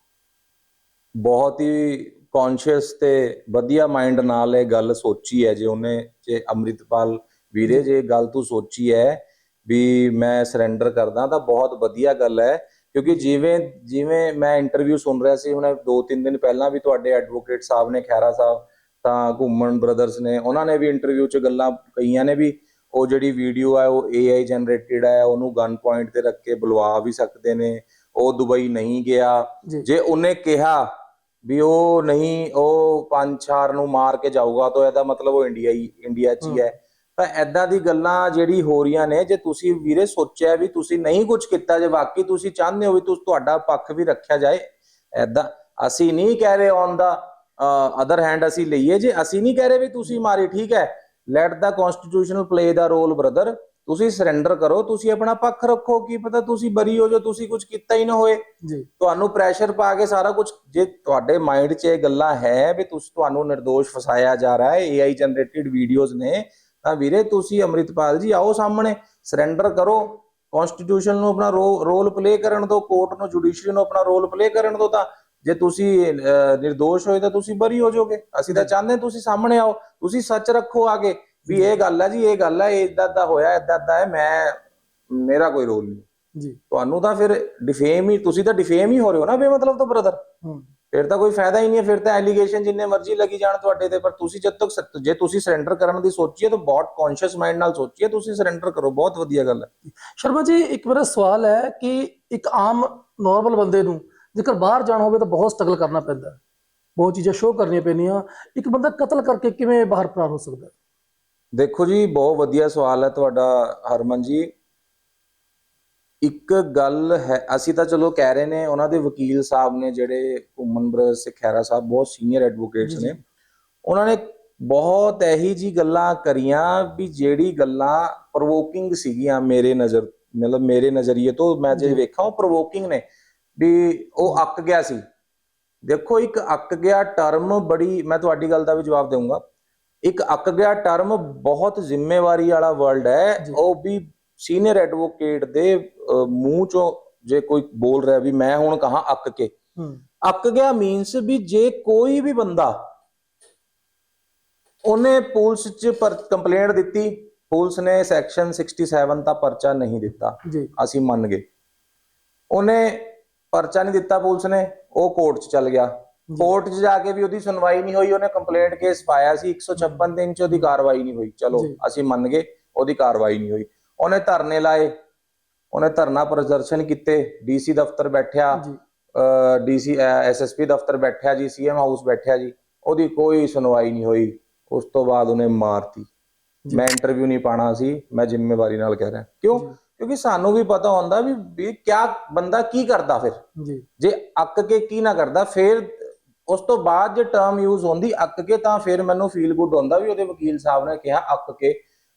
ਬਹੁਤ ਹੀ ਕੌਨਸ਼ੀਅਸ ਤੇ ਵਧੀਆ ਮਾਈਂਡ ਨਾਲ ਇਹ ਗੱਲ ਸੋਚੀ ਹੈ। ਜੇ ਉਹਨੇ ਜੇ ਅੰਮ੍ਰਿਤਪਾਲ ਵੀਰੇ ਜੇ ਗੱਲ ਤੂੰ ਸੋਚੀ ਹੈ ਵੀ ਮੈਂ ਸਰੈਂਡਰ ਕਰਦਾ ਤਾਂ ਬਹੁਤ ਵਧੀਆ ਗੱਲ ਹੈ ਕਿਉਂਕਿ ਜਿਵੇਂ ਜਿਵੇਂ ਮੈਂ ਇੰਟਰਵਿਊ ਸੁਣ ਰਿਹਾ ਸੀ ਹੁਣ ਦੋ ਤਿੰਨ ਦਿਨ ਪਹਿਲਾਂ ਵੀ ਤੁਹਾਡੇ ਐਡਵੋਕੇਟ ਸਾਹਿਬ ਨੇ ਖੈਰਾ ਸਾਹਿਬ ਤਾਂ ਘੁੰਮਣ ਬ੍ਰਦਰਸ ਨੇ ਉਹਨਾਂ ਨੇ ਵੀ ਇੰਟਰਵਿਊ 'ਚ ਗੱਲਾਂ ਕਈਆਂ ਨੇ ਵੀ ਉਹ ਜਿਹੜੀ ਵੀਡੀਓ ਹੈ ਉਹ AI ਜਨਰੇਟਿਡ ਹੈ ਉਹਨੂੰ ਗਨ ਪੁਆਇੰਟ ਤੇ ਰੱਖ ਕੇ ਬੁਲਵਾ ਵੀ ਸਕਦੇ ਨੇ ਉਹ ਦੁਬਈ ਨਹੀਂ ਗਿਆ। ਜੀ। ਜੇ ਉਹਨੇ ਕਿਹਾ ਵੀ ਉਹ ਨਹੀਂ ਉਹ ਪੰਜ ਚਾਰ ਨੂੰ ਮਾਰ ਕੇ ਜਾਊਗਾ ਤਾਂ ਇਹਦਾ ਮਤਲਬ ਉਹ ਇੰਡੀਆ ਹੀ ਇੰਡੀਆ 'ਚ ਹੀ ਹੈ। ਤਾਂ ਐਦਾਂ ਦੀ ਗੱਲਾਂ ਜਿਹੜੀ ਹੋ ਰਹੀਆਂ ਨੇ ਜੇ ਤੁਸੀਂ ਵੀਰੇ ਸੋਚਿਆ ਵੀ ਤੁਸੀਂ ਨਹੀਂ ਕੁਝ ਕੀਤਾ ਜੇ ਵਾਕਈ ਤੁਸੀਂ ਚਾਹੁੰਦੇ ਹੋ ਵੀ ਤੁਸੀਂ ਤੁਹਾਡਾ ਪੱਖ ਵੀ ਰੱਖਿਆ ਜਾਏ ਐਦਾਂ ਅਸੀਂ ਨਹੀਂ ਕਹਿ ਰਹੇ ਔਨ ਦਾ ਅਦਰ ਹੈਂਡ ਅਸੀਂ ਲਈਏ ਜੇ ਅਸੀਂ ਨਹੀਂ ਕਹਿ ਰਹੇ ਵੀ ਤੁਸੀਂ ਮਾਰੇ ਠੀਕ ਹੈ let the constitutional play the role brother ਤੁਸੀਂ ਸਰੈਂਡਰ ਕਰੋ ਤੁਸੀਂ ਆਪਣਾ ਪੱਖ ਰੱਖੋ ਕੀ ਪਤਾ ਤੁਸੀਂ ਬਰੀ ਹੋ ਜੋ ਤੁਸੀਂ ਕੁਝ ਕੀਤਾ ਹੀ ਨਾ ਹੋਏ। ਜੀ। ਤੁਹਾਨੂੰ ਪ੍ਰੈਸ਼ਰ ਪਾ ਕੇ ਸਾਰਾ ਕੁਝ ਜੇ ਤੁਹਾਡੇ ਮਾਈਂਡ 'ਚ ਇਹ ਗੱਲਾਂ ਹੈ ਵੀ ਤੁਸੀਂ ਤੁਹਾਨੂੰ નિર્ਦੋਸ਼ ਫਸਾਇਆ ਜਾ ਰਿਹਾ ਹੈ AI ਜਨਰੇਟਿਡ ਵੀਡੀਓਜ਼ ਨੇ ਤਾਂ ਵੀਰੇ ਤੁਸੀਂ ਅੰਮ੍ਰਿਤਪਾਲ ਜੀ ਆਓ ਸਾਹਮਣੇ ਸਰੈਂਡਰ ਕਰੋ। ਕਨਸਟੀਟਿਊਸ਼ਨ ਨੂੰ ਆਪਣਾ ਰੋਲ ਪਲੇ ਕਰਨ ਦਿਓ ਕੋਰਟ ਨੂੰ ਜੁਡੀਸ਼ਰੀ ਨੂੰ ਆਪਣਾ ਰੋਲ ਪਲੇ ਕਰਨ ਦਿਓ ਤਾਂ ਜੇ ਤੁਸੀਂ ਅਹ, નિર્ਦੋਸ਼ ਹੋਏ ਤਾਂ ਤੁਸੀਂ ਬਰੀ ਹੋ ਜਾਓਗੇ। ਅਸੀਂ ਤਾਂ ਚਾਹੁੰਦੇ ਤੁਸੀਂ ਸਾਹਮਣੇ ਆਓ ਤੁਸੀਂ ਸੱਚ ਰੱਖੋ ਆਗੇ ਵੀ ਇਹ ਗੱਲ ਹੈ ਜੀ ਇਹ ਗੱਲ ਹੈ ਇਦਾਂ ਦਾ ਹੋਇਆ ਇਦਾਂ ਦਾ ਹੈ ਮੈਂ ਮੇਰਾ ਕੋਈ ਰੋਲ ਨਹੀਂ। ਜੀ। ਤੁਹਾਨੂੰ ਤਾਂ ਫਿਰ ਡਿਫੇਮ ਹੀ ਤੁਸੀਂ ਤਾਂ ਡਿਫੇਮ ਹੀ ਹੋ ਰਹੇ ਹੋ ਨਾ ਬੇਮਤਲਬ ਤੋਂ ਬ੍ਰਦਰ ਹੂੰ। ਫਿਰ ਤਾਂ ਕੋਈ ਫਾਇਦਾ ਹੀ ਨਹੀਂ ਹੈ ਫਿਰ ਤਾਂ ਐਲੀਗੇਸ਼ਨ ਜਿੰਨੇ ਮਰਜ਼ੀ ਲੱਗੀ ਜਾਣ ਤੁਹਾਡੇ ਤੇ ਪਰ ਤੁਸੀਂ ਜਦ ਤੱਕ ਜੇ ਤੁਸੀਂ ਸਰੈਂਡਰ ਕਰਨ ਦੀ ਸੋਚੀਏ ਤਾਂ ਬਹੁਤ ਕੌਨਸ਼ੀਅਸ ਮਾਈਂਡ ਨਾਲ ਸੋਚੀਏ ਤੁਸੀਂ ਸਰੈਂਡਰ ਕਰੋ ਬਹੁਤ ਵਧੀਆ ਗੱਲ ਹੈ। ਸ਼ਰਮਾ ਜੀ ਇੱਕ ਮੇਰਾ ਸਵਾਲ ਹੈ ਕਿ ਇੱਕ ਆਮ ਨਾਰਮਲ ਬੰਦੇ ਨੂੰ ਜੇਕਰ ਬਾਹਰ ਜਾਣਾ ਹੋਵੇ ਤਾਂ ਬਹੁਤ ਸਟਰਗਲ ਕਰਨਾ ਪੈਂਦਾ ਬਹੁਤ ਚੀਜ਼ਾਂ ਸ਼ੋਅ ਕਰਨੀਆਂ ਪੈਂਦੀਆਂ। ਇੱਕ ਬੰਦਾ ਕਤਲ ਕਰਕੇ ਕਿਵੇਂ ਬਾਹਰ ਫਰਾਰ ਹੋ ਸਕਦਾ? ਦੇਖੋ ਜੀ ਬਹੁਤ ਵਧੀਆ ਸਵਾਲ ਹੈ ਤੁਹਾਡਾ ਹਰਮਨ ਜੀ। ਇੱਕ ਗੱਲ ਹੈ ਅਸੀਂ ਤਾਂ ਚਲੋ ਕਹਿ ਰਹੇ ਨੇ ਉਹਨਾਂ ਦੇ ਵਕੀਲ ਸਾਹਿਬ ਨੇ ਜਿਹੜੇ ਘੁੰਮਨ ਬ੍ਰਦਰਸ ਤੇ ਖੈਰਾ ਸਾਹਿਬ ਬਹੁਤ ਸੀਨੀਅਰ ਐਡਵੋਕੇਟਸ ਨੇ ਉਹਨਾਂ ਨੇ ਬਹੁਤ ਇਹੀ ਜੀ ਗੱਲਾਂ ਕਰੀਆਂ ਵੀ ਜਿਹੜੀ ਗੱਲਾਂ ਪ੍ਰੋਵੋਕਿੰਗ ਸੀਗੀਆਂ ਮੇਰੇ ਨਜ਼ਰ ਮਤਲਬ ਮੇਰੇ ਨਜ਼ਰੀਏ ਤੋਂ ਮੈਂ ਜੇ ਵੇਖਾਂ ਉਹ ਪ੍ਰੋਵੋਕਿੰਗ ਨੇ ਵੀ ਉਹ ਅੱਕ ਗਿਆ ਸੀ। ਦੇਖੋ ਇੱਕ ਅੱਕ ਗਿਆ ਟਰਮ ਬੜੀ ਮੈਂ ਤੁਹਾਡੀ ਗੱਲ ਦਾ ਵੀ ਜਵਾਬ ਦੇਵਾਂਗਾ। ਇੱਕ ਅੱਕ ਗਿਆ ਟਰਮ ਬਹੁਤ ਜ਼ਿੰਮੇਵਾਰੀ ਵਾਲਾ ਵਰਡ ਹੈ ਉਹ ਵੀ ਸੀਨੀਅਰ ਐਡਵੋਕੇਟ ਦੇ ਮੂੰਹ ਚੋਂ ਜੇ ਕੋਈ ਬੋਲ ਰਿਹਾ ਵੀ ਮੈਂ ਹੁਣ ਕਹਾ ਅੱਕ ਕੇ। ਅੱਕ ਗਿਆ ਮੀਨਸ ਵੀ ਜੇ ਕੋਈ ਵੀ ਬੰਦਾ ਉਹਨੇ ਪੁਲਿਸ 'ਚ ਕੰਪਲੇਂਟ ਦਿੱਤੀ ਪੁਲਿਸ ਨੇ ਸੈਕਸ਼ਨ 67 ਦਾ ਪਰਚਾ ਨਹੀਂ ਦਿੱਤਾ। ਅਸੀਂ ਮੰਨ ਗਏ। ਉਹਨੇ ਪਰਚਾ ਨਹੀਂ ਦਿੱਤਾ ਪੁਲਿਸ ਨੇ ਉਹ ਕੋਰਟ 'ਚ ਚੱਲ ਗਿਆ। ਕੋਰਟ 'ਚ ਜਾ ਕੇ ਵੀ ਉਹਦੀ ਸੁਣਵਾਈ ਨਹੀਂ ਹੋਈ ਉਹਨੇ ਕੰਪਲੇਂਟ ਕੇਸ ਪਾਇਆ ਸੀ 156 ਦਿਨ 'ਚ ਉਹਦੀ ਕਾਰਵਾਈ ਨਹੀਂ ਹੋਈ। ਚਲੋ। ਅਸੀਂ ਮੰਨ ਗਏ ਉਹਦੀ ਕਾਰਵਾਈ ਨਹੀਂ ਹੋਈ। ਉਹਨੇ ਧਰਨੇ ਲਾਏ ਉਹਨੇ ਧਰਨਾ ਪ੍ਰਦਰਸ਼ਨ ਕੀਤੇ ਡੀਸੀ ਦਫ਼ਤਰ ਬੈਠਿਆ ਡੀਸੀ ਐਸਐਸਪੀ ਦਫ਼ਤਰ ਬੈਠਿਆ ਜੀ ਸੀਐਮ ਹਾਊਸ ਬੈਠਿਆ ਜੀ ਉਹਦੀ ਕੋਈ ਸੁਣਵਾਈ ਨਹੀਂ ਹੋਈ ਉਸ ਤੋਂ ਬਾਅਦ ਉਹਨੇ ਮਾਰਤੀ। ਮੈਂ ਇੰਟਰਵਿਊ ਨਹੀਂ ਪਾਣਾ ਸੀ ਮੈਂ ਜ਼ਿੰਮੇਵਾਰੀ ਨਾਲ ਕਹਿ ਰਿਹਾ। ਕਿਉਂ? ਕਿਉਂਕਿ ਸਾਨੂੰ ਵੀ ਪਤਾ ਹੁੰਦਾ ਵੀ ਵੀ ਕਿਆ ਬੰਦਾ ਕੀ ਕਰਦਾ ਫਿਰ। ਜੀ। ਜੇ ਅੱਕ ਕੇ ਕੀ ਨਾ ਕਰਦਾ ਫਿਰ ਉਸ ਤੋਂ ਬਾਅਦ ਜੇ ਟਰਮ ਯੂਜ਼ ਹੁੰਦੀ ਅੱਕ ਕੇ ਤਾਂ ਫਿਰ ਮੈਨੂੰ ਫੀਲ ਗੁੱਡ ਹੁੰਦਾ ਵੀ ਉਹਦੇ ਵਕੀਲ ਸਾਹਿਬ ਨੇ ਕਿਹਾ ਅੱਕ ਕੇ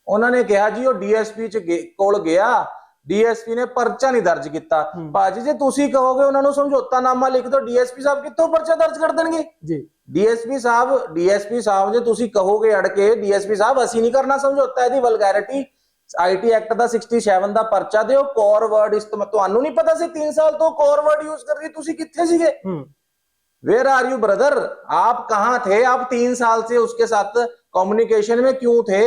ਉਹਨਾਂ ਨੇ ਕਿਹਾ ਜੀ ਉਹ ਡੀਐਸਪੀ ਚ ਗੇ- ਕੋਲ ਗਿਆ ਡੀਐਸਪੀ ਨੇ ਪਰਚਾ ਨਹੀਂ ਦਰਜ ਕੀਤਾ ਭਾਜੀ ਜੇ ਤੁਸੀਂ ਕਹੋਗੇ ਉਹਨਾਂ ਨੂੰ ਸਮਝੌਤਾਨਾਮਾ ਲਿਖ ਦਿਓ ਡੀਐਸਪੀ ਸਾਹਿਬ ਕਿੱਥੋਂ ਪਰਚਾ ਦਰਜ ਕਰ ਦੇਣਗੇ ਜੀ ਡੀਐਸਪੀ ਸਾਹਿਬ ਡੀਐਸਪੀ ਸਾਹਿਬ ਜੇ ਤੁਸੀਂ ਕਹੋਗੇ ਅੜ ਕੇ ਡੀਐਸਪੀ ਸਾਹਿਬ ਅਸੀਂ ਨਹੀਂ ਕਰਨਾ ਸਮਝੌਤਾ ਇਹਦੀ ਵਲਗੈਰਿਟੀ ਆਈਟੀ ਐਕਟ ਦਾ 67 ਦਾ ਪਰਚਾ ਦਿਓ ਕੋਰ ਵਰਡ ਇਸਤੇਮਾਲ ਤੁਹਾਨੂੰ ਨਹੀਂ ਪਤਾ ਸੀ 3 ਸਾਲ ਤੋਂ ਕੋਰ ਵਰਡ ਯੂਜ਼ ਕਰ ਰਹੀ ਤੁਸੀਂ ਕਿੱਥੇ ਸੀਗੇ hmm where are you brother आप कहां थे आप तीन साल से उसके साथ कम्युनिकेशन में क्यों थे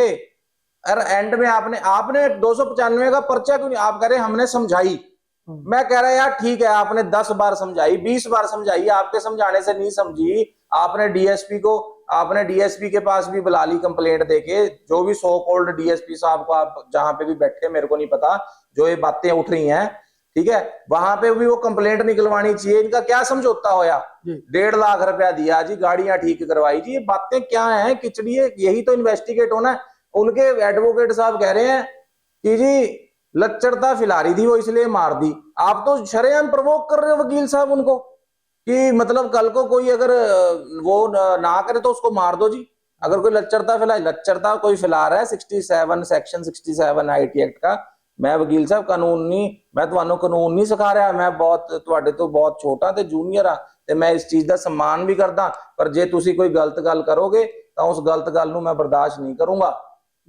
और एंड में आपने आपने दो सौ पचानवे का पर्चा क्यों नहीं? आप कह रहे हमने समझाई। मैं कह रहा यार ठीक है आपने दस बार समझाई बीस बार समझाई आपके समझाने से नहीं समझी। आपने डीएसपी को आपने डीएसपी के पास भी बुला ली कंप्लेंट देके जो भी सो कॉल्ड डीएसपी साहब को आप जहाँ पे भी बैठे मेरे को नहीं पता जो ये बातें उठ रही हैं ठीक है? वहाँ पे भी वो कंप्लेंट निकलवानी चाहिए। इनका क्या समझौता होया डेढ़ लाख रुपया दिया जी गाड़ियाँ ठीक करवाई जी। ये बातें क्या है? किचड़ी है यही तो इन्वेस्टिगेट होना है। उनके एडवोकेट साहब कह रहे हैं कि जी लच्चरता फिला रही थी वो इसलिए मार दी आप तो शरेआम प्रवोक कर रहे हो वकील साहब उनको कि मतलब कल को कोई अगर अ, वो न- ना करे तो उसको मार दो जी अगर कोई लच्चरता फिला लच्चरता कोई फिला रहा है 67 ਸੈਕਸ਼ਨ 67 ਆਈਟੀ ਐਕਟ ਦਾ ਮੈਂ ਵਕੀਲ ਸਾਹਿਬ ਕਾਨੂੰਨ ਨਹੀਂ ਮੈਂ ਤੁਹਾਨੂੰ ਕਾਨੂੰਨ ਨਹੀਂ ਸਿਖਾ ਰਿਹਾ ਮੈਂ ਬਹੁਤ ਤੁਹਾਡੇ ਤੋਂ ਬਹੁਤ ਛੋਟਾ ਤੇ ਜੂਨੀਅਰ ਆ ਤੇ ਮੈਂ ਇਸ ਚੀਜ਼ ਦਾ ਸਨਮਾਨ ਵੀ ਕਰਦਾ ਪਰ ਜੇ ਤੁਸੀਂ ਕੋਈ ਗਲਤ ਗੱਲ ਕਰੋਗੇ ਤਾਂ ਉਸ ਗਲਤ ਗੱਲ ਨੂੰ ਮੈਂ ਬਰਦਾਸ਼ਤ ਨਹੀਂ ਕਰੂੰਗਾ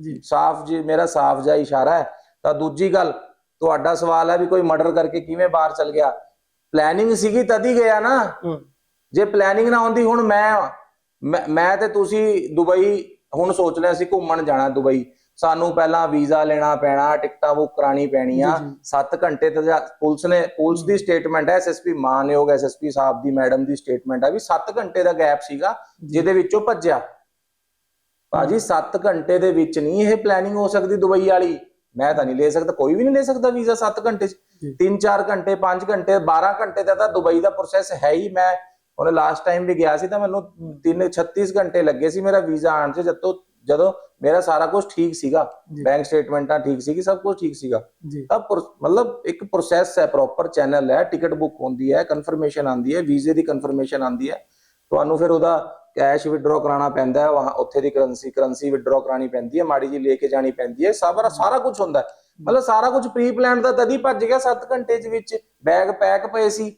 ਜੀ। ਸਾਫ਼ ਜੀ ਮੇਰਾ ਸਾਫ਼ ਜਿਹਾ ਇਸ਼ਾਰਾ ਹੈ। ਤਾਂ ਦੂਜੀ ਗੱਲ ਤੁਹਾਡਾ ਸਵਾਲ ਹੈ ਵੀ ਕੋਈ ਮਰਡਰ ਕਰਕੇ ਕਿਵੇਂ ਬਾਹਰ ਚਲ ਗਿਆ। ਪਲੈਨਿੰਗ ਸੀਗੀ ਤਦ ਹੀ ਗਿਆ ਨਾ। ਜੇ ਪਲੈਨਿੰਗ ਨਾ ਹੁੰਦੀ ਹੁਣ ਮੈਂ ਮੈਂ ਤੇ ਤੁਸੀਂ ਦੁਬਈ ਹੁਣ ਸੋਚ ਲਿਆ ਸੀ ਘੁੰਮਣ ਜਾਣਾ ਦੁਬਈ। ਸਾਨੂੰ ਪਹਿਲਾਂ ਵੀਜ਼ਾ ਲੈਣਾ ਪੈਣਾ ਟਿਕਟਾਂ ਬੁੱਕ ਕਰਾਣੀ ਪੈਣੀਆਂ। 7 ਘੰਟੇ ਤੇ ਪੁਲਿਸ ਨੇ ਪੁਲਿਸ ਦੀ ਸਟੇਟਮੈਂਟ ਹੈ ਐਸਐਸਪੀ ਮਾਨਯੋਗ ਐਸਐਸਪੀ ਸਾਹਿਬ ਦੀ ਮੈਡਮ ਦੀ ਸਟੇਟਮੈਂਟ ਹੈ ਵੀ 7 ਘੰਟੇ ਦਾ ਗੈਪ ਸੀਗਾ ਜਿਹਦੇ ਵਿੱਚੋਂ ਭੱਜਿਆ। ਭਾਜੀ 7 ਘੰਟੇ ਦੇ ਵਿੱਚ ਨਹੀਂ ਇਹ ਪਲੈਨਿੰਗ ਹੋ ਸਕਦੀ ਦੁਬਈ ਵਾਲੀ। ਮੈਂ ਤਾਂ ਨਹੀਂ ਲੈ ਸਕਦਾ ਕੋਈ ਵੀ ਨਹੀਂ ਲੈ ਸਕਦਾ ਵੀਜ਼ਾ 7 ਘੰਟੇ ਚ। ਜੀ। 3-4 ਘੰਟੇ 5 ਘੰਟੇ 12 ਘੰਟੇ ਦਾ ਤਾਂ ਦੁਬਈ ਦਾ ਪ੍ਰੋਸੈਸ ਹੈ ਹੀ। ਮੈਂ ਉਹਨੇ ਲਾਸਟ ਟਾਈਮ ਵੀ ਗਿਆ ਸੀ ਤਾਂ ਮੈਨੂੰ 3 36 ਘੰਟੇ ਲੱਗੇ ਸੀ ਮੇਰਾ ਵੀਜ਼ਾ ਆਉਣ 'ਚ ਜਦੋਂ ਜਦੋਂ ਮੇਰਾ ਸਾਰਾ ਕੁਝ ਠੀਕ ਸੀਗਾ। ਬੈਂਕ ਸਟੇਟਮੈਂਟਾਂ ਠੀਕ ਸੀਗੀ ਸਭ ਕੁਝ ਠੀਕ ਸੀਗਾ। ਤਾਂ ਮਤਲਬ ਇੱਕ ਪ੍ਰੋਸੈਸ ਹੈ ਪ੍ਰੋਪਰ ਚੈਨਲ ਹੈ ਟਿਕਟ ਬੁੱਕ ਹੁੰਦੀ ਹੈ ਕਨਫਰਮੇਸ਼ਨ ਆਂਦੀ ਹੈ ਵੀਜ਼ੇ ਦੀ ਕਨਫਰਮੇਸ਼ਨ ਆਂਦੀ ਹੈ। ਤੁਹਾਨੂੰ ਫਿਰ ਉਹਦਾ ਕੈਸ਼ ਵਿਡਰਾਅ ਕਰਾਉਣਾ ਪੈਂਦਾ ਹੈ, ਵਹਾਂ, ਉੱਥੇ ਦੀ ਕਰੰਸੀ ਕਰੰਸੀ ਵਿਡਰਾਅ ਕਰਾਣੀ ਪੈਂਦੀ ਹੈ, ਮਾੜੀ ਜੀ ਲੈ ਕੇ ਜਾਣੀ ਪੈਂਦੀ ਹੈ, ਸਾਰਾ ਸਾਰਾ ਕੁਝ ਹੁੰਦਾ ਮਤਲਬ ਸਾਰਾ ਕੁਝ ਪ੍ਰੀ ਪਲਾਨ ਦਾ ਤਦ ਭੱਜ ਗਿਆ 7 ਘੰਟੇ ਦੇ ਵਿੱਚ ਬੈਗ ਪੈਕ ਪਏ ਸੀ।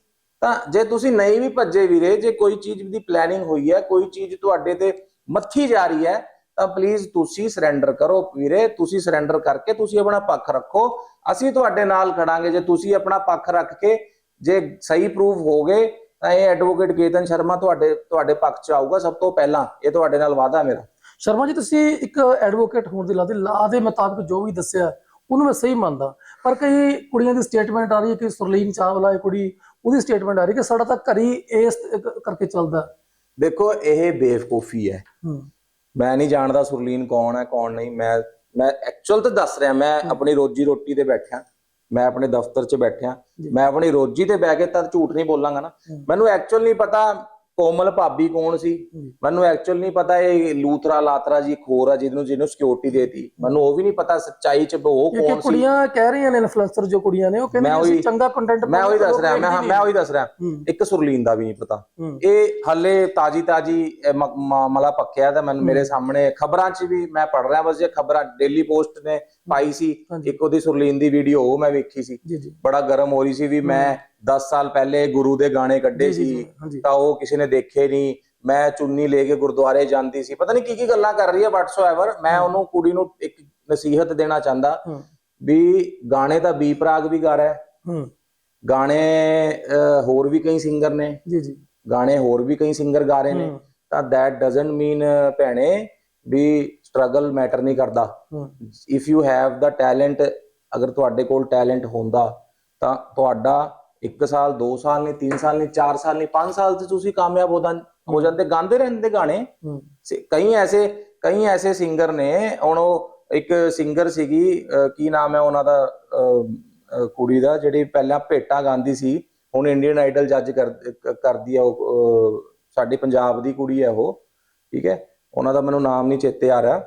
ਤਾਂ ਜੇ ਤੁਸੀਂ ਨਹੀਂ ਵੀ ਭੱਜੇ ਵੀਰੇ, ਜੇ ਕੋਈ ਚੀਜ਼ ਦੀ ਪਲੈਨਿੰਗ ਹੋਈ ਹੈ, ਕੋਈ ਚੀਜ਼ ਤੁਹਾਡੇ ਤੇ ਮੱਥੀ ਜਾ ਰਹੀ ਹੈ, ਤਾਂ ਪਲੀਜ਼ ਤੁਸੀਂ ਸਰੈਂਡਰ ਕਰੋ ਵੀਰੇ, ਤੁਸੀਂ ਸਰੈਂਡਰ ਕਰਕੇ ਤੁਸੀਂ ਆਪਣਾ ਪੱਖ ਰੱਖੋ। ਅਸੀਂ ਤੁਹਾਡੇ ਨਾਲ ਖੜਾਂਗੇ, ਜੇ ਤੁਸੀਂ ਆਪਣਾ ਪੱਖ ਰੱਖ ਕੇ, ਜੇ ਸਹੀ ਪ੍ਰੂਫ ਹੋਗੇ ਤਾਂ ਇਹ ਐਡਵੋਕੇਟ ਕੇਤਨ ਸ਼ਰਮਾ ਤੁਹਾਡੇ ਤੁਹਾਡੇ ਪੱਖ 'ਚ ਆਊਗਾ ਸਭ ਤੋਂ ਪਹਿਲਾਂ ਇਹ ਤੁਹਾਡੇ ਨਾਲ ਵਾਅਦਾ ਮੇਰਾ। ਸ਼ਰਮਾ ਜੀ ਤੁਸੀਂ ਇੱਕ ਐਡਵੋਕੇਟ ਹੋਣ ਦੀ ਲਾਦੇ ਲਾ ਦੇ ਮੁਤਾਬਕ ਜੋ ਵੀ ਦੱਸਿਆ ਉਹਨੂੰ ਮੈਂ ਸਹੀ ਮੰਨਦਾ। ਪਰ ਕਈ ਕੁੜੀਆਂ ਦੀ ਸਟੇਟਮੈਂਟ ਆ ਰਹੀ ਹੈ ਕਿ ਸੁਰਲੀਨ ਚਾਵਲਾ ਇਹ ਕੁੜੀ ਉਹਦੀ ਸਟੇਟਮੈਂਟ ਆ ਰਹੀ ਕਿ ਸਾਡਾ ਤਾਂ ਘਰੀ ਇਸ ਕਰਕੇ ਚੱਲਦਾ। ਦੇਖੋ ਇਹ ਬੇਵਕੂਫੀ ਹੈ। ਹੂੰ। ਮੈਂ ਨਹੀਂ ਜਾਣਦਾ ਸੁਰਲੀਨ ਕੌਣ ਹੈ ਕੌਣ ਨਹੀਂ। ਮੈਂ ਮੈਂ ਐਕਚੁਅਲ ਤਾਂ ਦੱਸ ਰਿਹਾ ਮੈਂ ਆਪਣੀ ਰੋਜੀ ਰੋਟੀ ਤੇ ਬੈਠਿਆ। ਮੈਂ ਆਪਣੇ ਦਫ਼ਤਰ 'ਚ ਬੈਠਿਆ। ਮੈਂ ਆਪਣੀ ਰੋਜੀ ਤੇ ਬਹਿ ਕੇ ਤਾਂ ਝੂਠ ਨਹੀਂ ਬੋਲਾਂਗਾ ਨਾ ਮੈਨੂੰ ਐਕਚੁਅਲ ਨਹੀਂ ਪਤਾ ਕੋਮਲ ਭਾਬੀ ਕੌਣ ਸੀ? ਜੀ। ਮੈਨੂੰ ਐਕਚੁਅਲ ਨਹੀਂ ਪਤਾ ਇਹ ਲੂਥਰਾ ਲਾਤਰਾ ਜੀ ਹੋਰ ਆ ਜਿਹਨੂੰ ਜਿਹਨੂੰ ਸਿਕਿਉਰਿਟੀ ਦੇਤੀ। ਮੈਨੂੰ ਉਹ ਵੀ ਨਹੀਂ ਪਤਾ ਸੱਚਾਈ ਚ ਉਹ ਕੌਣ ਸੀ। ਕੁੜੀਆਂ ਕਹਿ ਰਹੀਆਂ ਨੇ ਇਨਫਲੂਐਂਸਰ ਜੋ ਕੁੜੀਆਂ ਨੇ ਉਹ ਕਹਿੰਦੇ ਅਸੀਂ ਚੰਗਾ ਕੰਟੈਂਟ ਮੈਂ ਉਹੀ ਦੱਸ ਰਿਹਾ ਮੈਂ ਮੈਂ ਉਹੀ ਦੱਸ ਰਿਹਾ। ਇੱਕ ਸੁਰਲੀਨ ਦਾ ਵੀ ਨਹੀਂ ਪਤਾ। ਇਹ ਹੱਲੇ ਤਾਜੀ ਤਾਜੀ ਮਲਾ ਪੱਕਿਆ ਤਾਂ ਮੈਨੂੰ ਮੇਰੇ ਸਾਹਮਣੇ ਖਬਰਾਂ 'ਚ ਵੀ ਮੈਂ ਪੜ ਰਿਹਾ ਬਸ ਇਹ ਖਬਰਾਂ ਡੇਲੀ ਪੋਸਟ ਨੇ ਪਾਈ ਸੀ। ਇੱਕ ਉਹਦੀ ਸੁਰਲੀਨ ਦੀ ਵੀਡੀਓ ਉਹ ਮੈਂ ਵੇਖੀ ਸੀ। ਜੀ ਜੀ। ਬੜਾ ਗਰਮ ਹੋ ਰਹੀ ਸੀ ਵੀ ਮੈਂ 10 ਸਾਲ ਪਹਿਲੇ ਗੁਰੂ ਦੇ ਗਾਣੇ ਕੱਢੇ ਜੀ, ਜੀ, ਸੀ ਹਾਂਜੀ। ਤਾਂ ਉਹ ਕਿਸੇ ਨੇ ਦੇਖੇ ਨਹੀਂ। ਮੈਂ ਚੁੰਨੀ ਲੈ ਕੇ ਗੁਰਦੁਆਰੇ ਜਾਂਦੀ ਸੀ। ਪਤਾ ਨਹੀਂ ਕੀ ਕੀ ਗੱਲਾਂ ਕਰ ਰਹੀ ਹੈ ਵਟਸਐਵਰ ਮੈਂ ਉਹਨੂੰ ਕੁੜੀ ਨੂੰ ਇੱਕ ਨਸੀਹਤ ਦੇਣਾ ਚਾਹੁੰਦਾ ਹੂੰ। ਵੀ ਗਾਣੇ ਤਾਂ ਬੀ ਪ੍ਰਾਗ ਵੀ ਗਾ ਰਿਹਾ। ਹੈ। ਹੂੰ ਗਾਣੇ ਅਹ, ਹੋਰ ਵੀ ਕਈ ਸਿੰਗਰ ਨੇ। ਜੀ ਜੀ। ਗਾਣੇ ਹੋਰ ਵੀ ਕਈ ਸਿੰਗਰ ਗਾ ਰਹੇ ਨੇ। ਹੂੰ। ਤਾਂ that doesn't mean ਭੈਣੇ ਵੀ ਸਟਰਗਲ ਮੈਟਰ ਨਹੀਂ ਕਰਦਾ। ਹੂੰ। If you have the talent ਅਗਰ ਤੁਹਾਡੇ ਕੋਲ ਟੈਲੈਂਟ ਹੁੰਦਾ ਤਾਂ ਤੁਹਾਡਾ 1 ਸਾਲ 2 ਸਾਲ ਨਹੀਂ 3 ਸਾਲ ਨਹੀਂ 4 ਸਾਲ ਨਹੀਂ 5 ਸਾਲ ਤੇ ਤੁਸੀਂ ਕਾਮਯਾਬ ਹੋ ਜਾਂਦੇ ਗਾਉਂਦੇ ਰਹਿੰਦੇ ਗਾਣੇ। ਕਈ ਐਸੇ ਕਈ ਐਸੇ ਸਿੰਗਰ ਨੇ ਹੁਣ ਉਹ ਇੱਕ ਸਿੰਗਰ ਸੀਗੀ ਕੀ ਨਾਮ ਹੈ ਉਹਨਾਂ ਦਾ ਕੁੜੀ ਦਾ ਜਿਹੜੀ ਪਹਿਲਾਂ ਭੇਟਾ ਗਾਉਂਦੀ ਸੀ ਹੁਣ ਇੰਡੀਅਨ ਆਈਡਲ ਜੱਜ ਕਰਦੀ ਹੈ ਉਹ ਸਾਡੀ ਪੰਜਾਬ ਦੀ ਕੁੜੀ ਹੈ ਉਹ ਠੀਕ ਹੈ? ਉਹਨਾਂ ਦਾ ਮੈਨੂੰ ਨਾਮ ਨਹੀਂ ਚੇਤੇ ਆ ਰਿਹਾ।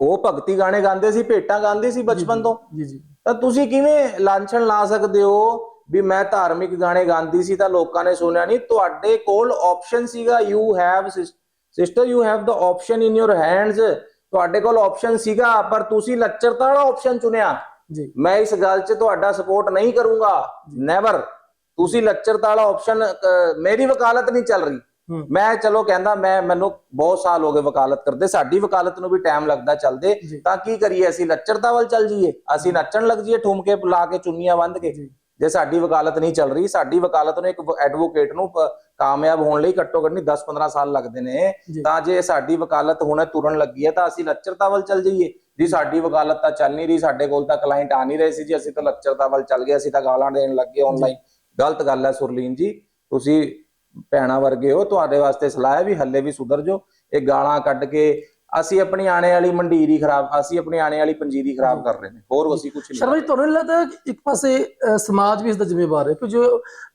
ਉਹ ਭਗਤੀ ਗਾਣੇ ਗਾਉਂਦੇ ਸੀ ਭੇਟਾ ਗਾਉਂਦੇ ਸੀ ਬਚਪਨ ਤੋਂ। ਜੀ ਜੀ। ਤਾਂ ਤੁਸੀਂ ਕਿਵੇਂ ਲਾਂਛਣ ਲਾ ਸਕਦੇ ਹੋ ਵੀ ਮੈਂ ਧਾਰਮਿਕ ਗਾਣੇ ਗਾਉਂਦੀ ਸੀ ਤਾਂ ਲੋਕਾਂ ਨੇ ਸੁਣਿਆ ਨਹੀਂ। ਤੁਹਾਡੇ ਕੋਲ ਆਪਸ਼ਨ ਸੀਗਾ you have sister you have the option in your hands ਤੁਹਾਡੇ ਕੋਲ ਆਪਸ਼ਨ ਸੀਗਾ ਪਰ ਤੁਸੀਂ ਲੱਚਰਤਾ ਵਾਲਾ ਆਪਸ਼ਨ ਚੁਣਿਆ। ਜੀ। ਮੈਂ ਇਸ ਗੱਲ 'ਚ ਤੁਹਾਡਾ ਸਪੋਰਟ ਨਹੀਂ ਕਰੂੰਗਾ। ਨੈਵਰ ਤੁਸੀਂ ਲੱਚਰਤਾ ਵਾਲਾ ਆਪਸ਼ਨ ਮੇਰੀ ਵਕਾਲਤ ਨਹੀਂ ਚੱਲ ਰਹੀ। ਮੈਂ ਚਲੋ ਕਹਿੰਦਾ ਮੈਂ ਮੈਨੂੰ ਬਹੁਤ ਸਾਲ ਹੋ ਗਏ ਵਕਾਲਤ ਕਰਦੇ। ਸਾਡੀ ਵਕਾਲਤ ਨੂੰ ਵੀ ਟਾਈਮ ਲੱਗਦਾ ਚੱਲਦੇ। ਤਾਂ ਕੀ ਕਰੀਏ ਅਸੀਂ ਲੱਚਰਤਾ ਵੱਲ ਚੱਲ ਜਾਈਏ। ਅਸੀਂ ਨੱਚਣ ਲੱਗ ਜਾਈਏ ਠੁਮਕੇ ਲਾ ਕੇ ਚੁੰਨੀਆਂ ਬੰਦ ਕੇ। ਜੀ। ਜੇ ਸਾਡੀ ਵਕਾਲਤ ਨਹੀਂ ਚੱਲ ਰਹੀ ਸਾਡੀ ਵਕਾਲਤ ਨੂੰ ਇੱਕ ਐਡਵੋਕੇਟ ਨੂੰ ਕਾਮਯਾਬ ਹੋਣ ਲਈ ਘੱਟੋ ਘੱਟ ਨਹੀਂ 10-15 ਸਾਲ ਲੱਗਦੇ ਨੇ ਜੀ। ਤਾਂ ਜੇ ਸਾਡੀ ਵਕਾਲਤ ਹੁਣੇ ਤੁਰਨ ਲੱਗੀ ਹੈ ਤਾਂ ਅਸੀਂ ਲੱਚਰਤਾ ਵੱਲ ਚੱਲ ਜਾਈਏ ਜੀ ਸਾਡੀ ਵਕਾਲਤ ਤਾਂ ਚੱਲ ਨਹੀਂ ਰਹੀ ਸਾਡੇ ਕੋਲ ਤਾਂ ਕਲਾਇੰਟ ਆ ਨਹੀਂ ਰਹੇ ਸੀ ਜੀ ਅਸੀਂ ਤਾਂ ਲੱਚਰਤਾ ਵੱਲ ਚੱਲ ਗਏ ਅਸੀਂ ਤਾਂ ਗਾਲਾਂ ਦੇਣ ਲੱਗੇ ਆਨਲਾਈਨ ਗਲਤ ਗੱਲ ਹੈ ਸੁਰਲੀਨ ਜੀ ਤੁਸੀਂ ਭੈਣਾ ਵਰਗੇ ਹੋ ਤੁਹਾਡੇ ਵਾਸਤੇ ਸਲਾਹ ਹੈ ਵੀ ਹੱਲੇ ਵੀ ਸੁਧਰ ਜਾਓ ਇਹ ਗਾਲਾਂ ਕੱਢ ਕੇ ਅਸੀਂ ਆਪਣੀ ਆਣੇ ਵਾਲੀ ਮੰਡੀਰੀ ਖਰਾਬ ਅਸੀਂ ਆਪਣੀ ਆਣੇ ਵਾਲੀ ਪੰਜੀਰੀ ਖਰਾਬ ਕਰ ਰਹੇ ਨੇ ਹੋਰ ਅਸੀਂ ਕੁਝ ਨਹੀਂ ਸ਼ਰਮਾ ਜੀ ਤੁਹਾਨੂੰ ਲੱਗਦਾ ਇੱਕ ਪਾਸੇ ਸਮਾਜ ਵੀ ਇਸ ਦਾ ਜ਼ਿੰਮੇਵਾਰ ਹੈ? ਕਿ ਜੋ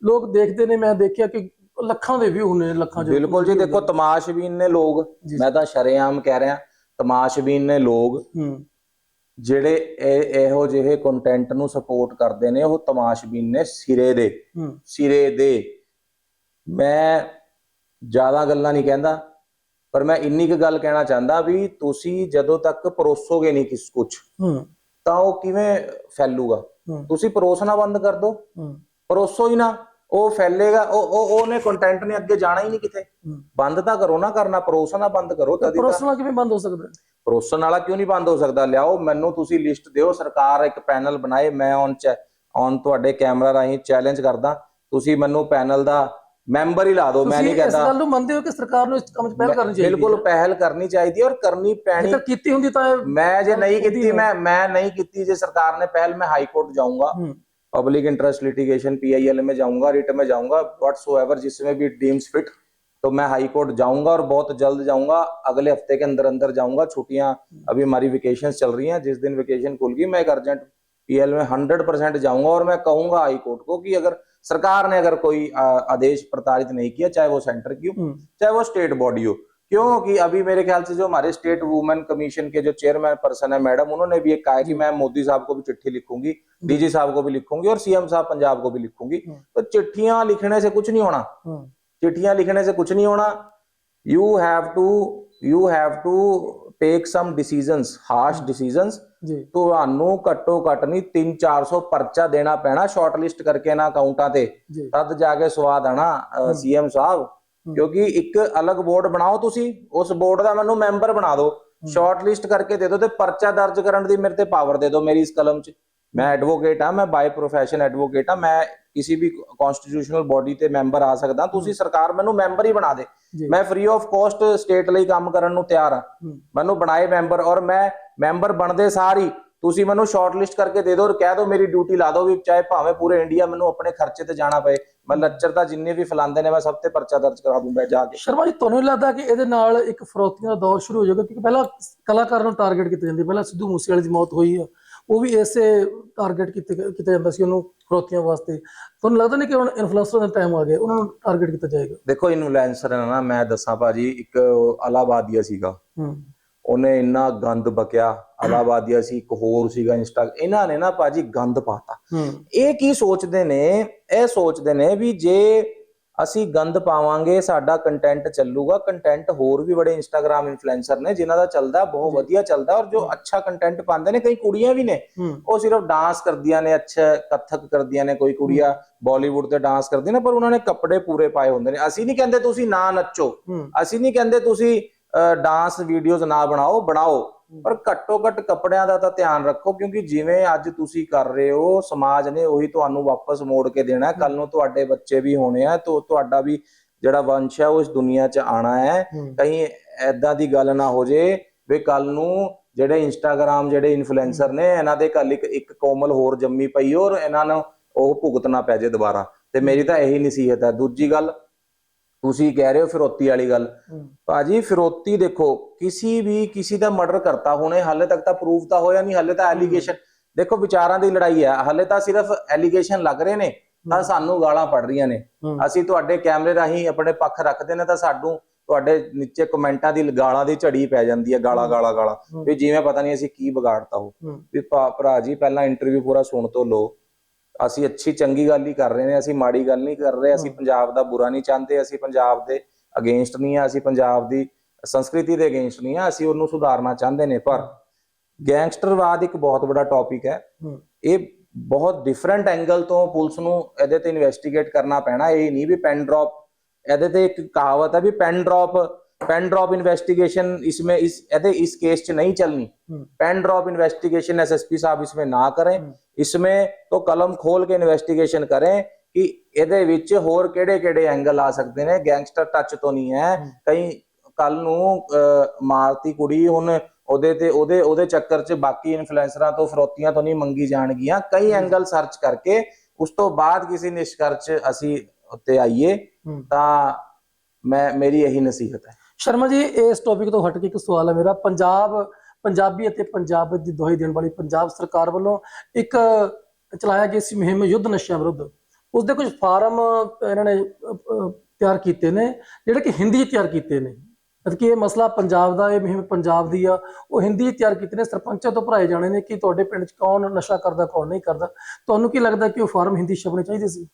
ਲੋਕ ਦੇਖਦੇ ਨੇ ਮੈਂ ਦੇਖਿਆ ਕਿ ਲੱਖਾਂ ਦੇ ਵਿਊ ਹੁੰਦੇ ਨੇ ਲੱਖਾਂ ਚ ਬਿਲਕੁਲ ਜੀ ਦੇਖੋ ਤਮਾਸ਼ਬੀਨ ਨੇ ਲੋਕ। ਮੈਂ ਤਾਂ ਸ਼ਰੇਆਮ ਕਹਿ ਰਿਹਾ ਤਮਾਸ਼ਬੀਨ ਨੇ ਲੋਕ ਜਿਹੜੇ ਇਹ ਜਿਹੇ ਕੰਟੈਂਟ ਨੂੰ ਸਪੋਰਟ ਕਰਦੇ ਨੇ ਉਹ ਤਮਾਸ਼ਬੀਨ ਨੇ ਸਿਰੇ ਦੇ ਸਿਰੇ ਦੇ। ਮੈਂ ਜ਼ਿਆਦਾ ਗੱਲਾਂ ਨਹੀਂ ਕਹਿੰਦਾ ਪਰ ਮੈਂ ਇੰਨੀ ਕੁ ਗੱਲ ਕਹਿਣਾ ਚਾਹੁੰਦਾ ਵੀ ਤੁਸੀਂ ਜਦੋਂ ਤੱਕ ਪਰੋਸੋਗੇ ਨਹੀਂ ਕਿਸ ਕੁਝ ਹੂੰ। ਤਾਂ ਉਹ ਕਿਵੇਂ ਫੈਲੂਗਾ? ਤੁਸੀਂ ਪਰੋਸਣਾ ਬੰਦ ਕਰ ਦਿਓ ਹੂੰ। ਪਰੋਸੋ ਹੀ ਨਾ। ਉਹ ਫੈਲੇਗਾ ਉਹ ਉਹ ਉਹਨੇ ਕੰਟੈਂਟ ਨੇ ਅੱਗੇ ਜਾਣਾ ਹੀ ਨਹੀਂ ਕਿਤੇ। ਬੰਦ ਤਾਂ ਕਰੋ ਨਾ ਕਰਨਾ ਪਰੋਸਣਾ ਬੰਦ ਕਰੋ ਤਾਂ ਪਰੋਸਣਾ ਕਿਵੇਂ ਬੰਦ ਹੋ ਸਕਦਾ? ਪਰੋਸਣ ਵਾਲਾ ਕਿਉਂ ਨਹੀਂ ਬੰਦ ਹੋ ਸਕਦਾ? ਲਿਆਓ ਮੈਨੂੰ ਤੁਸੀਂ ਲਿਸਟ ਦਿਓ ਸਰਕਾਰ ਇੱਕ ਪੈਨਲ ਬਣਾਏ ਮੈਂ ਔਨ ਔਨ ਤੁਹਾਡੇ ਕੈਮਰਾ ਰਾਹੀਂ ਚੈਲੰਜ ਕਰਦਾ। ਤੁਸੀਂ ਮੈਨੂੰ ਪੈਨਲ ਦਾ ਮੈਂਬਰ ਹੀ ਲਾ ਦਿਓ ਮੈਂ ਨਹੀਂ ਤੁਸੀਂ ਇਸ ਕਹਿੰਦਾ ਗੱਲ ਨੂੰ ਮੰਨਦੇ ਹੋ ਕਿ ਸਰਕਾਰ ਨੂੰ ਇਸ ਕੰਮ 'ਚ ਪਹਿਲ ਕਰਨੀ ਚਾਹੀਦੀ ਬਿਲਕੁਲ ਹੈ? ਪਹਿਲ ਕਰਨੀ ਚਾਹੀਦੀ ਹੈ ਔਰ ਕਰਨੀ ਪੈਣੀ ਜੇਕਰ ਕੀਤੀ ਹੁੰਦੀ ਤਾਂ ਇਹ- ਮੈਂ ਜੇ ਨਹੀਂ ਕੀਤੀ ਮੈਂ मैं नहीं की जे सरकार ने पहल मैं हाई कोर्ट जाऊँगा हम्म। पब्लिक इंटरेस्ट लिटिगेशन पीआईएल में जाऊँगा रिट में जाऊँगा वट्स जिसमें भी डीम्स फिट तो मैं हाई कोर्ट जाऊँगा और बहुत जल्द जाऊँगा अगले हफ़्ते के अंदर अंदर जाऊँगा छुट्टियाँ अभी हमारी वेकेशन चल रही हैं जिस दिन वेकेशन खुल गई मैं एक अर्जेंट पीएल में हंड्रेड परसेंट जाऊँगा और मैं कहूँगा हाई कोर्ट को कि अगर सरकार ने अगर कोई आदेश प्रताड़ित नहीं किया चाहे वो सेंटर की हो चाहे वो स्टेट बॉडी हो। क्योंकि अभी मेरे ख्याल से जो हमारे स्टेट वुमेन कमीशन के जो चेयरमैन पर्सन है मैडम उन्होंने भी एक कहा कि मैं मोदी साहब को भी चिट्ठी लिखूँगी डीजी साहब को भी लिखूँगी और सीएम साहब पंजाब को भी लिखूँगी। हम्म। तो चिट्ठियाँ लिखने से कुछ नहीं होना। चिट्ठियाँ लिखने से कुछ नहीं होना। You have to you have to take some decisions harsh decisions ਜੀ। ਤੁਹਾਨੂੰ ਘੱਟੋ ਘੱਟ ਨਹੀਂ 3-400 ਪਰਚਾ ਦੇਣਾ ਪੈਣਾ ਸ਼ਾਰਟ ਲਿਸਟ ਕਰਕੇ ਨਾ ਅਕਾਊਂਟਾਂ ਤੇ। ਤਦ ਜਾ ਕੇ ਸਵਾਦ ਆਣਾ ਸੀਐਮ ਸਾਹਿਬ। ਕਿਉਂਕਿ ਇੱਕ ਅਲੱਗ ਬੋਰਡ ਬਣਾਓ ਤੁਸੀਂ ਉਸ ਬੋਰਡ ਦਾ ਮੈਨੂੰ ਮੈਂਬਰ ਬਣਾ ਦਿਓ। ਸ਼ਾਰਟ ਲਿਸਟ ਕਰਕੇ ਦੇ ਦਿਓ ਤੇ ਪਰਚਾ ਦਰਜ ਕਰਨ ਦੀ ਮੇਰੇ ਤੇ ਪਾਵਰ ਦੇ ਦਿਓ ਮੇਰੀ ਇਸ ਕਲਮ 'ਚ। ਮੈਂ ਐਡਵੋਕੇਟ ਆ ਮੈਂ ਬਾਈ ਪ੍ਰੋਫੈਸ਼ਨ ਐਡਵੋਕੇਟ ਆ ਮੈਂ ਕਿਸੇ ਵੀ ਕਨਸਟੀਟਿਊਸ਼ਨਲ ਬਾਡੀ ਤੇ ਮੈਂਬਰ ਆ ਸਕਦਾ। ਤੁਸੀਂ ਸਰਕਾਰ ਮੈਨੂੰ ਮੈਂਬਰ ਹੀ ਬਣਾ ਦੇ। ਮੈਂ ਫ੍ਰੀ ਆਫ ਕਾਸਟ ਸਟੇਟ ਲਈ ਕੰਮ ਕਰਨ ਨੂੰ ਤਿਆਰ ਆ ਮੈਨੂੰ ਬਣਾਏ ਮੈਂਬਰ ਔਰ ਮੈਂ ਮੈਂਬਰ ਬਣਦੇ ਸਾਰ ਹੀ ਤੁਸੀਂ ਮੈਨੂੰ ਸ਼ਾਰਟ ਲਿਸਟ ਕਰਕੇ ਦੇ ਦਿਓ ਔਰ ਕਹਿ ਦਿਓ ਮੇਰੀ ਡਿਊਟੀ ਲਾ ਦਿਓ ਵੀ ਚਾਹੇ ਭਾਵੇਂ ਪੂਰੇ ਇੰਡੀਆ ਮੈਨੂੰ ਆਪਣੇ ਖਰਚੇ ਤੇ ਜਾਣਾ ਪਏ। ਮੈਂ ਲੱਚਰ ਦਾ ਜਿੰਨੇ ਵੀ ਫਲਾਉਂਦੇ ਨੇ ਮੈਂ ਸਭ ਤੇ ਪਰਚਾ ਦਰਜ ਕਰਾ ਦੂੰਗਾ ਜਾ ਕੇ। ਸ਼ਰਮਾ ਜੀ ਤੁਹਾਨੂੰ ਲੱਗਦਾ ਕਿ ਇਹਦੇ ਨਾਲ ਇੱਕ ਫਰੋਤੀਆਂ ਦਾ ਦੌਰ ਸ਼ੁਰੂ ਹੋ ਜਾਏਗਾ ਕਿਉਂਕਿ ਪਹਿਲਾਂ ਕਲਾਕਾਰ ਨੂੰ ਟਾਰਗੇਟ ਕੀਤਾ ਜਾਂਦੀ ਪਹਿਲਾਂ ਸਿੱਧੂ ਮੂਸੇਵਾਲੇ ਦੀ ਮੌਤ ਹੋਈ ਹੈ ਉਹ ਵੀ ਇਸੇ ਟਾਰਗੇਟ ਕੀਤੇ ਕੀਤਾ ਜਾਂਦਾ ਸੀ ਉਹਨੂੰ ਖਰੋਤੀਆਂ ਵਾਸਤੇ। ਤੁਹਾਨੂੰ ਲੱਗਦਾ ਨਹੀਂ ਕਿ ਹੁਣ ਇਨਫਲੂਐਂਸਰ ਦਾ ਟਾਈਮ ਆ ਗਿਆ ਉਹਨਾਂ ਨੂੰ ਟਾਰਗੇਟ ਕੀਤਾ ਜਾਏਗਾ? ਦੇਖੋ ਇਨਫਲੂਐਂਸਰ ਨਾ ਮੈਂ ਦੱਸਾਂ ਭਾਜੀ ਇੱਕ ਅਲਾਬਾਦੀਆ ਸੀਗਾ। ਹੂੰ। ਉਹਨੇ ਇੰਨਾ ਗੰਦ ਬਕਿਆ ਅਲਾਬਾਦੀਆ ਸੀ ਇੱਕ ਹੋਰ ਸੀਗਾ ਇੰਸਟਾ ਇਹਨਾਂ ਨੇ ਨਾ ਭਾਜੀ ਗੰਦ ਪਾਤਾ। ਇਹ ਕੀ ਸੋਚਦੇ ਨੇ? ਇਹ ਸੋਚਦੇ ਨੇ ਵੀ ਜੇ ਅਸੀਂ ਗੰਦ ਪਾਵਾਂਗੇ ਸਾਡਾ ਕੰਟੈਂਟ ਚੱਲੂਗਾ ਕੰਟੈਂਟ ਹੋਰ ਵੀ ਬੜੇ ਇੰਸਟਾਗ੍ਰam ਇਨਫਲੂਐਂਸਰ ਨੇ ਜਿਨ੍ਹਾਂ ਦਾ ਚੱਲਦਾ ਬਹੁਤ ਵਧੀਆ ਚੱਲਦਾ ਔਰ ਜੋ ਅੱਛਾ ਕੰਟੈਂਟ ਪਾਉਂਦੇ ਨੇ ਕਈ ਕੁੜੀਆਂ ਵੀ ਨੇ ਉਹ ਸਿਰਫ ਡਾਂਸ ਕਰਦੀਆਂ ਨੇ ਅੱਛਾ ਕਥਕ ਕਰਦੀਆਂ ਨੇ ਕੋਈ ਕੁੜੀਆਂ ਬਾਲੀਵੁੱਡ ਤੇ ਡਾਂਸ ਕਰਦੀਆਂ ਨੇ ਪਰ ਉਹਨਾਂ ਨੇ ਕੱਪੜੇ ਪੂਰੇ ਪਾਏ ਹੁੰਦੇ ਨੇ। ਅਸੀਂ ਨਹੀਂ ਕਹਿੰਦੇ ਤੁਸੀਂ ਨਾ ਨੱਚੋ। ਅਸੀਂ ਨਹੀਂ ਕਹਿੰਦੇ ਤੁਸੀਂ ਡਾਂਸ ਵੀਡੀਓਜ਼ ਨਾ ਬਣਾਓ ਬਣਾਓ। ਪਰ ਘੱਟੋ ਘੱਟ ਕੱਪੜਿਆਂ ਦਾ ਤਾਂ ਧਿਆਨ ਰੱਖੋ ਕਿਉਂਕਿ ਜਿਵੇਂ ਅੱਜ ਤੁਸੀਂ ਕਰ ਰਹੇ ਹੋ ਸਮਾਜ ਨੇ ਉਹੀ ਤੁਹਾਨੂੰ ਵਾਪਸ ਮੋੜ ਕੇ ਦੇਣਾ। ਕੱਲ ਨੂੰ ਤੁਹਾਡੇ ਬੱਚੇ ਵੀ ਹੋਣੇ ਆ ਤੋਂ ਤੁਹਾਡਾ ਵੀ ਜਿਹੜਾ ਵੰਸ਼ ਹੈ ਉਹ ਇਸ ਦੁਨੀਆ 'ਚ ਆਣਾ ਹੈ। ਕਹੀਂ ਐਦਾਂ ਦੀ ਗੱਲ ਨਾ ਹੋ ਜੇ ਵੀ ਕੱਲ ਨੂੰ ਜਿਹੜੇ ਇੰਸਟਾਗ੍ਰam ਜਿਹੜੇ ਇਨਫਲੂਐਂਸਰ ਨੇ ਇਹਨਾਂ ਦੇ ਕੱਲ ਇੱਕ ਇੱਕ ਕੋਮਲ ਹੋਰ ਜੰਮੀ ਪਈ ਔਰ ਇਹਨਾਂ ਨੂੰ ਉਹ ਭੁਗਤਣਾ ਪੈ ਜੇ ਦੁਬਾਰਾ। ਤੇ ਮੇਰੀ ਤਾਂ ਇਹੀ ਨਸੀਹਤ ਹੈ। ਦੂਜੀ ਗੱਲ ਤੁਸੀਂ ਕਹਿ ਰਹੇ ਹੋ ਫਿਰੋਤੀ ਵਾਲੀ ਗੱਲ। ਭਾਜੀ ਫਿਰੋਤੀ ਦੇਖੋ ਕਿਸੇ ਵੀ ਕਿਸੇ ਦਾ ਮਰਡਰ ਕਰਤਾ ਹੁਣੇ ਹਾਲੇ ਤੱਕ ਤਾਂ ਪ੍ਰੂਫ ਤਾਂ ਹੋਇਆ ਨਹੀਂ ਹਾਲੇ ਤਾਂ ਐਲੀਗੇਸ਼ਨ ਦੇਖੋ ਵਿਚਾਰਾਂ ਦੀ ਲੜਾਈ ਹੈ ਹਾਲੇ ਤਾਂ ਸਿਰਫ ਐਲੀਗੇਸ਼ਨ ਲੱਗ ਰਹੇ ਨੇ ਤਾਂ ਸਾਨੂੰ ਗਾਲਾਂ ਪੜ ਰਹੀਆਂ ਨੇ। ਅਸੀਂ ਤੁਹਾਡੇ ਕੈਮਰੇ ਰਾਹੀਂ ਆਪਣੇ ਪੱਖ ਰੱਖਦੇ ਨੇ ਤਾਂ ਸਾਨੂੰ ਤੁਹਾਡੇ ਨੀਚੇ ਕਮੈਂਟਾਂ ਦੀ ਗਾਲਾਂ ਦੀ ਝੜੀ ਪੈ ਜਾਂਦੀ ਹੈ ਗਾਲਾਂ ਗਾਲਾਂ ਗਾਲਾਂ। ਵੀ ਜਿਵੇਂ ਪਤਾ ਨਹੀਂ ਅਸੀਂ ਕੀ ਵਿਗਾੜਤਾ ਹੋ। ਵੀ ਭਰਾ ਜੀ ਪਹਿਲਾਂ ਇੰਟਰਵਿਊ ਪੂਰਾ ਸੁਣ ਤੋਂ ਲਓ। ਅਸੀਂ ਅੱਛੀ ਚੰਗੀ ਗੱਲ ਹੀ ਕਰ ਰਹੇ ਨੇ ਅਸੀਂ ਮਾੜੀ ਗੱਲ ਨਹੀਂ ਕਰ ਰਹੇ ਅਸੀਂ ਪੰਜਾਬ ਦਾ ਬੁਰਾ ਨਹੀਂ ਚਾਹੁੰਦੇ ਅਸੀਂ ਪੰਜਾਬ ਦੇ ਅਗੇਂਸਟ ਨਹੀਂ ਆ ਅਸੀਂ ਪੰਜਾਬ ਦੀ ਸੰਸਕ੍ਰਿਤੀ ਦੇ ਅਗੇਂਸਟ ਨਹੀਂ ਆ ਅਸੀਂ ਉਹਨੂੰ ਸੁਧਾਰਨਾ ਚਾਹੁੰਦੇ ਨੇ। ਪਰ ਗੈਂਗਸਟਰਵਾਦ ਇੱਕ ਬਹੁਤ ਵੱਡਾ ਟੌਪਿਕ ਹੈ। ਇਹ ਬਹੁਤ ਡਿਫਰੈਂਟ ਐਂਗਲ ਤੋਂ ਪੁਲਿਸ ਨੂੰ ਇਹਦੇ ਤੇ ਇਨਵੈਸਟੀਗੇਟ ਕਰਨਾ ਪੈਣਾ ਇਹ ਨਹੀਂ ਵੀ ਪੈਨ ਡ੍ਰੌਪ ਇਹਦੇ ਤੇ ਇੱਕ ਕਹਾਵਤ ਹੈ ਵੀ pen drop pen drop investigation इसमें इस अरे इस केस च नहीं चलनी पेन ड्रॉप इन्वेस्टिगेशन एसएसपी साहब इसमें ना करें इसमें तो कलम खोल के इन्वेस्टिगेशन करें ਕਿ ਇਹਦੇ ਵਿੱਚ ਹੋਰ ਕਿਹੜੇ-ਕਿਹੜੇ ਐਂਗਲ ਆ ਸਕਦੇ ਨੇ। ਗੈਂਗਸਟਰ ਟੱਚ ਤੋਂ ਨਹੀਂ ਹੈ। ਕਈ ਕੱਲ ਨੂੰ ਮਾਰਤੀ ਕੁੜੀ ਹੁਣ ਉਹਦੇ ਤੇ ਉਹਦੇ ਉਹਦੇ ਚੱਕਰ 'ਚ ਬਾਕੀ ਇਨਫਲੂਐਂਸਰਾਂ ਤੋਂ ਫਰੋਤੀਆਂ ਤੋਂ ਨਹੀਂ ਮੰਗੀ ਜਾਣਗੀਆਂ। ਕਈ ਐਂਗਲ ਸਰਚ ਕਰਕੇ ਉਸ ਤੋਂ ਬਾਅਦ ਕਿਸੇ ਨਿਸ਼ਕਰਚ ਅਸੀਂ ਉੱਤੇ ਆਈਏ ਤਾਂ ਮੈਂ ਮੇਰੀ ਇਹੀ ਨਸੀਹਤ ਹੈ। ਸ਼ਰਮਾ ਜੀ, ਇਸ ਟੌਪਿਕ ਤੋਂ ਹਟ ਕੇ ਇੱਕ ਸਵਾਲ ਹੈ ਮੇਰਾ। ਪੰਜਾਬ, ਪੰਜਾਬੀ ਅਤੇ ਪੰਜਾਬ ਦੀ ਦੁਹਾਈ ਦੇਣ ਵਾਲੀ ਪੰਜਾਬ ਸਰਕਾਰ ਵੱਲੋਂ ਇੱਕ ਚਲਾਇਆ ਗਿਆ ਸੀ ਮੁਹਿੰਮ ਯੁੱਧ ਨਸ਼ਿਆਂ ਵਿਰੁੱਧ। ਉਸ ਦੇ ਕੁਝ ਫਾਰਮ ਇਹਨਾਂ ਨੇ ਤਿਆਰ ਕੀਤੇ ਨੇ, ਜਿਹੜੇ ਕਿ ਹਿੰਦੀ 'ਚ ਤਿਆਰ ਕੀਤੇ ਨੇ। ਜਦ ਕਿ ਇਹ ਮਸਲਾ ਪੰਜਾਬ ਦਾ, ਇਹ ਮੁਹਿੰਮ ਪੰਜਾਬ ਦੀ ਆ, ਉਹ ਹਿੰਦੀ 'ਚ ਤਿਆਰ ਕੀਤੇ ਨੇ, ਸਰਪੰਚਾਂ ਤੋਂ ਭਰਾਏ ਜਾਣੇ ਨੇ ਕਿ ਤੁਹਾਡੇ ਪਿੰਡ 'ਚ ਕੌਣ ਨਸ਼ਾ ਕਰਦਾ, ਕੌਣ ਨਹੀਂ ਕਰਦਾ। ਤੁਹਾਨੂੰ ਕੀ ਲੱਗਦਾ ਕਿ ਉਹ ਫਾਰਮ ਹਿੰਦੀ 'ਚ ਛਪਣੇ ਚਾਹੀਦੇ ਸੀ?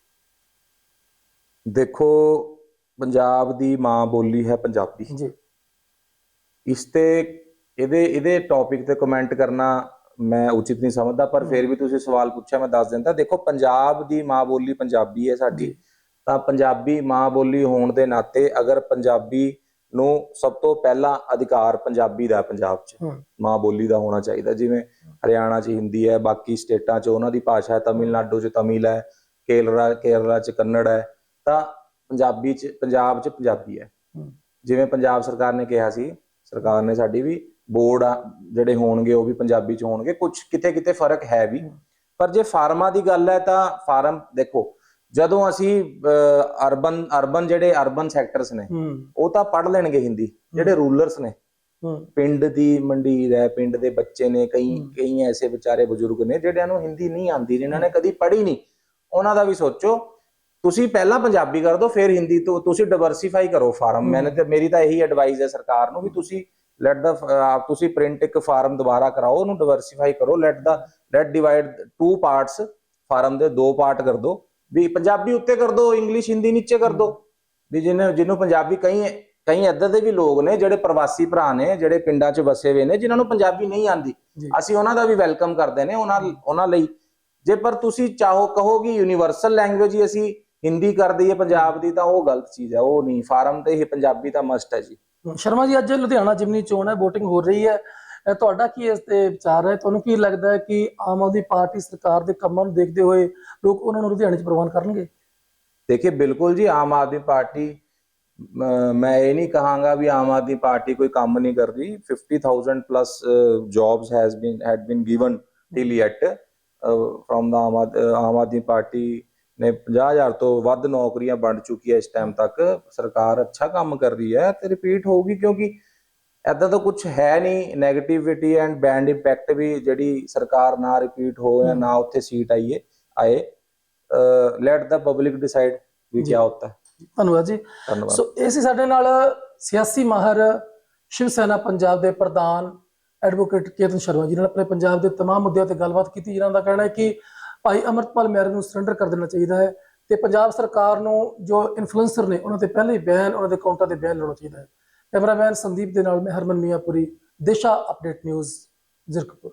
ਦੇਖੋ ਪੰਜਾਬ ਦੀ ਮਾਂ ਬੋਲੀ ਹੈ ਪੰਜਾਬੀ। ਜੀ। ਇਸ ਤੇ ਇਹਦੇ ਇਹਦੇ ਟੌਪਿਕ ਤੇ ਕਮੈਂਟ ਕਰਨਾ ਮੈਂ ਉਚਿਤ ਨਹੀਂ ਸਮਝਦਾ ਪਰ ਫਿਰ ਵੀ ਤੁਸੀਂ ਸਵਾਲ ਪੁੱਛਿਆ ਮੈਂ ਦੱਸ ਦਿੰਦਾ। ਦੇਖੋ ਪੰਜਾਬ ਦੀ ਮਾਂ ਬੋਲੀ ਪੰਜਾਬੀ ਹੈ ਸਾਡੀ। ਤਾਂ ਪੰਜਾਬੀ ਮਾਂ ਬੋਲੀ ਹੋਣ ਦੇ ਨਾਤੇ ਅਗਰ ਪੰਜਾਬੀ ਨੂੰ ਸਭ ਤੋਂ ਪਹਿਲਾ ਅਧਿਕਾਰ ਪੰਜਾਬੀ ਦਾ ਪੰਜਾਬ 'ਚ। ਮਾਂ ਬੋਲੀ ਦਾ ਹੋਣਾ ਚਾਹੀਦਾ। ਜਿਵੇਂ ਹਰਿਆਣਾ 'ਚ ਹਿੰਦੀ ਹੈ ਬਾਕੀ ਸਟੇਟਾਂ 'ਚ ਉਹਨਾਂ ਦੀ ਭਾਸ਼ਾ ਹੈ ਤਮਿਲਨਾਡੂ 'ਚ ਤਮਿਲ ਹੈ ਕੇਰਲਾ ਕੇਰਲਾ 'ਚ ਕੰਨੜ ਹੈ। ਤਾਂ ਪੰਜਾਬੀ 'ਚ ਪੰਜਾਬ 'ਚ ਪੰਜਾਬੀ ਹੈ। ਜਿਵੇਂ ਪੰਜਾਬ ਸਰਕਾਰ ਨੇ ਕਿਹਾ ਸੀ ਸਰਕਾਰ ਨੇ ਸਾਡੀ ਵੀ ਬੋਰਡ ਜਿਹੜੇ ਹੋਣਗੇ ਉਹ ਵੀ ਪੰਜਾਬੀ 'ਚ ਹੋਣਗੇ। ਕੁਝ ਕਿਤੇ ਕਿਤੇ ਫ਼ਰਕ ਹੈ ਵੀ। ਪਰ ਜੇ ਫਾਰਮਾਂ ਦੀ ਗੱਲ ਹੈ ਤਾਂ ਫਾਰਮ ਦੇਖੋ ਜਦੋਂ ਅਸੀਂ ਅਰਬਨ ਅਰਬਨ ਜਿਹੜੇ ਅਰਬਨ ਸੈਕਟਰਸ ਨੇ ਉਹ ਤਾਂ ਪੜ੍ਹ ਲੈਣਗੇ ਹਿੰਦੀ। ਜਿਹੜੇ ਰੂਲਰਸ ਨੇ। ਪਿੰਡ ਦੀ ਮੰਡੀਰ ਹੈ ਪਿੰਡ ਦੇ ਬੱਚੇ ਨੇ ਕਈ ਕਈ ਐਸੇ ਵਿਚਾਰੇ ਬਜ਼ੁਰਗ ਨੇ ਜਿਹੜਿਆਂ ਨੂੰ ਹਿੰਦੀ ਨਹੀਂ ਆਉਂਦੀ ਜਿਨ੍ਹਾਂ ਨੇ ਕਦੀ ਪੜ੍ਹੀ ਨਹੀਂ। ਉਹਨਾਂ ਦਾ ਵੀ ਸੋਚੋ ਤੁਸੀਂ ਪਹਿਲਾਂ ਪੰਜਾਬੀ ਕਰ ਦਿਓ ਫਿਰ ਹਿੰਦੀ ਤੋਂ ਤੁਸੀਂ ਡਿਵਰਸੀਫਾਈ ਕਰੋ ਫਾਰਮ। ਮੈਨੇ ਤੇ ਮੇਰੀ ਤਾਂ ਇਹੀ ਐਡਵਾਈਸ ਹੈ ਸਰਕਾਰ ਨੂੰ ਵੀ ਤੁਸੀਂ ਲੈਟ ਦਾ ਆਪ ਤੁਸੀਂ ਪ੍ਰਿੰਟ ਇੱਕ ਫਾਰਮ ਦੁਬਾਰਾ ਕਰਾਓ ਉਹਨੂੰ ਡਿਵਰਸੀਫਾਈ ਕਰੋ। Let the let divide two parts farm ਦੇ ਦੋ ਪਾਰਟ ਕਰ ਦਿਓ ਵੀ ਪੰਜਾਬੀ ਉੱਤੇ ਕਰ ਦਿਓ ਇੰਗਲਿਸ਼ ਹਿੰਦੀ ਨੀਚੇ ਕਰ ਦਿਓ ਵੀ ਜਿਹਨੇ ਜਿਹਨੂੰ ਪੰਜਾਬੀ ਕਈ ਕਈ ਇੱਦਾਂ ਦੇ ਵੀ ਲੋਕ ਨੇ ਜਿਹੜੇ ਪ੍ਰਵਾਸੀ ਭਰਾ ਨੇ ਜਿਹੜੇ ਪਿੰਡਾਂ 'ਚ ਵਸੇ ਹੋਏ ਨੇ ਜਿਨ੍ਹਾਂ ਨੂੰ ਪੰਜਾਬੀ ਨਹੀਂ ਆਉਂਦੀ। ਅਸੀਂ ਉਹਨਾਂ ਦਾ ਵੀ ਵੈਲਕਮ ਕਰਦੇ ਨੇ ਉਹਨਾਂ ਉਹਨਾਂ ਲਈ। ਜੇ ਪਰ ਤੁਸੀਂ ਚਾਹੋ ਕਹੋ ਕਿ ਯੂਨੀਵਰਸਲ ਲੈਂਗੁਏਜ ਹੀ ਅਸੀਂ ਹਿੰਦੀ ਕਰਦੀ ਹੈ ਪੰਜਾਬ ਦੀ ਤਾਂ ਉਹ ਗਲਤ ਚੀਜ਼ ਹੈ ਉਹ ਨਹੀਂ। ਫਾਰਮ ਤੇ ਹੀ ਪੰਜਾਬੀ ਤਾਂ ਮਸਟ ਹੈ ਜੀ। ਸ਼ਰਮਾ ਜੀ ਅੱਜ ਲੁਧਿਆਣਾ ਜਿਮਨੀ ਚੋਣ ਹੈ VOTING ਹੋ ਰਹੀ ਹੈ। ਤੁਹਾਡਾ ਕੀ ਇਸ ਤੇ ਵਿਚਾਰ ਹੈ? ਤੁਹਾਨੂੰ ਕੀ ਲੱਗਦਾ ਹੈ ਕਿ ਆਮ ਆਦਮੀ ਪਾਰਟੀ ਸਰਕਾਰ ਦੇ ਕੰਮਾਂ ਨੂੰ ਦੇਖਦੇ ਹੋਏ ਲੋਕ ਉਹਨਾਂ ਨੂੰ ਲੁਧਿਆਣੇ 'ਚ ਪ੍ਰਵਾਨ ਕਰਨਗੇ? ਦੇਖिए ਬਿਲਕੁਲ ਜੀ ਆਮ ਆਦਮੀ ਪਾਰਟੀ ਮੈਂ ਇਹ ਨਹੀਂ ਕਹਾਂਗਾ ਵੀ ਆਮ ਆਦਮੀ ਪਾਰਟੀ ਕੋਈ ਕੰਮ ਨਹੀਂ ਕਰ ਰਹੀ 50000 plus jobs has been had been given till yet from the Aam Aadmi Party ਨੇ 50000 ਤੋਂ ਵੱਧ ਨੌਕਰੀਆਂ ਵੰਡ ਚੁੱਕੀ ਹੈ ਇਸ ਟਾਈਮ ਤੱਕ। ਸਰਕਾਰ ਅੱਛਾ ਕੰਮ ਕਰ ਰਹੀ ਹੈ ਤੇ ਰਿਪੀਟ ਹੋਊਗੀ ਕਿਉਂਕਿ ਐਦਾਂ ਤਾਂ ਕੁਝ ਹੈ ਨਹੀਂ। 네ਗੇਟਿਵਿਟੀ ਐਂਡ ਬੈਂਡ ਇੰਪੈਕਟ ਵੀ ਜਿਹੜੀ ਸਰਕਾਰ ਨਾ ਰਿਪੀਟ ਹੋ ਜਾਂ ਨਾ ਉੱਥੇ ਸੀਟ ਆਈਏ ਆਏ। ਲੈਟ ਦਾ ਪਬਲਿਕ ਡਿਸਾਈਡ ਵੀ ਕੀ ਹੁੰਦਾ। ਹੈ ਧੰਨਵਾਦ ਜੀ। ਸੋ ਇਹ ਸੀ ਸਾਡੇ ਨਾਲ ਸਿਆਸੀ ਮਾਹਰ ਸ਼ਿਵ ਸੈਨਾ ਪੰਜਾਬ ਦੇ ਪ੍ਰਧਾਨ ਐਡਵੋਕੇਟ ਕੇਤਨ ਸ਼ਰਮਾ ਜੀ ਨਾਲ। ਆਪਣੇ ਪੰਜਾਬ ਦੇ ਤਮਾਮ ਮੁੱਦਿਆਂ ਤੇ ਗੱਲਬਾਤ ਕੀਤੀ। ਜਿਨ੍ਹਾਂ ਦਾ ਕਹਿਣਾ ਹੈ ਕਿ ਭਾਈ ਅਮਰਤਪਾਲ ਮੈਰ ਨੂੰ ਸਰੈਂਡਰ ਕਰ ਦੇਣਾ ਚਾਹੀਦਾ ਹੈ ਤੇ ਪੰਜਾਬ ਸਰਕਾਰ ਨੂੰ ਜੋ ਇਨਫਲੂਐਂਸਰ ਨੇ ਉਹਨਾਂ ਤੇ ਪਹਿਲੇ ਹੀ ਬੈਨ, ਉਹਨਾਂ ਦੇ ਅਕਾਊਂਟਾਂ ਤੇ ਬੈਨ ਲਾਉਣਾ ਚਾਹੀਦਾ ਹੈ। ਕੈਮਰਾਮੈਨ ਸੰਦੀਪ ਦੇ ਨਾਲ ਮੈਂ ਹਰਮਨ ਮੀਆਂਪੁਰੀ, ਦਿਸ਼ਾ ਅਪਡੇਟ ਨਿਊਜ਼, ਜ਼ਿਰਕਪੁਰ।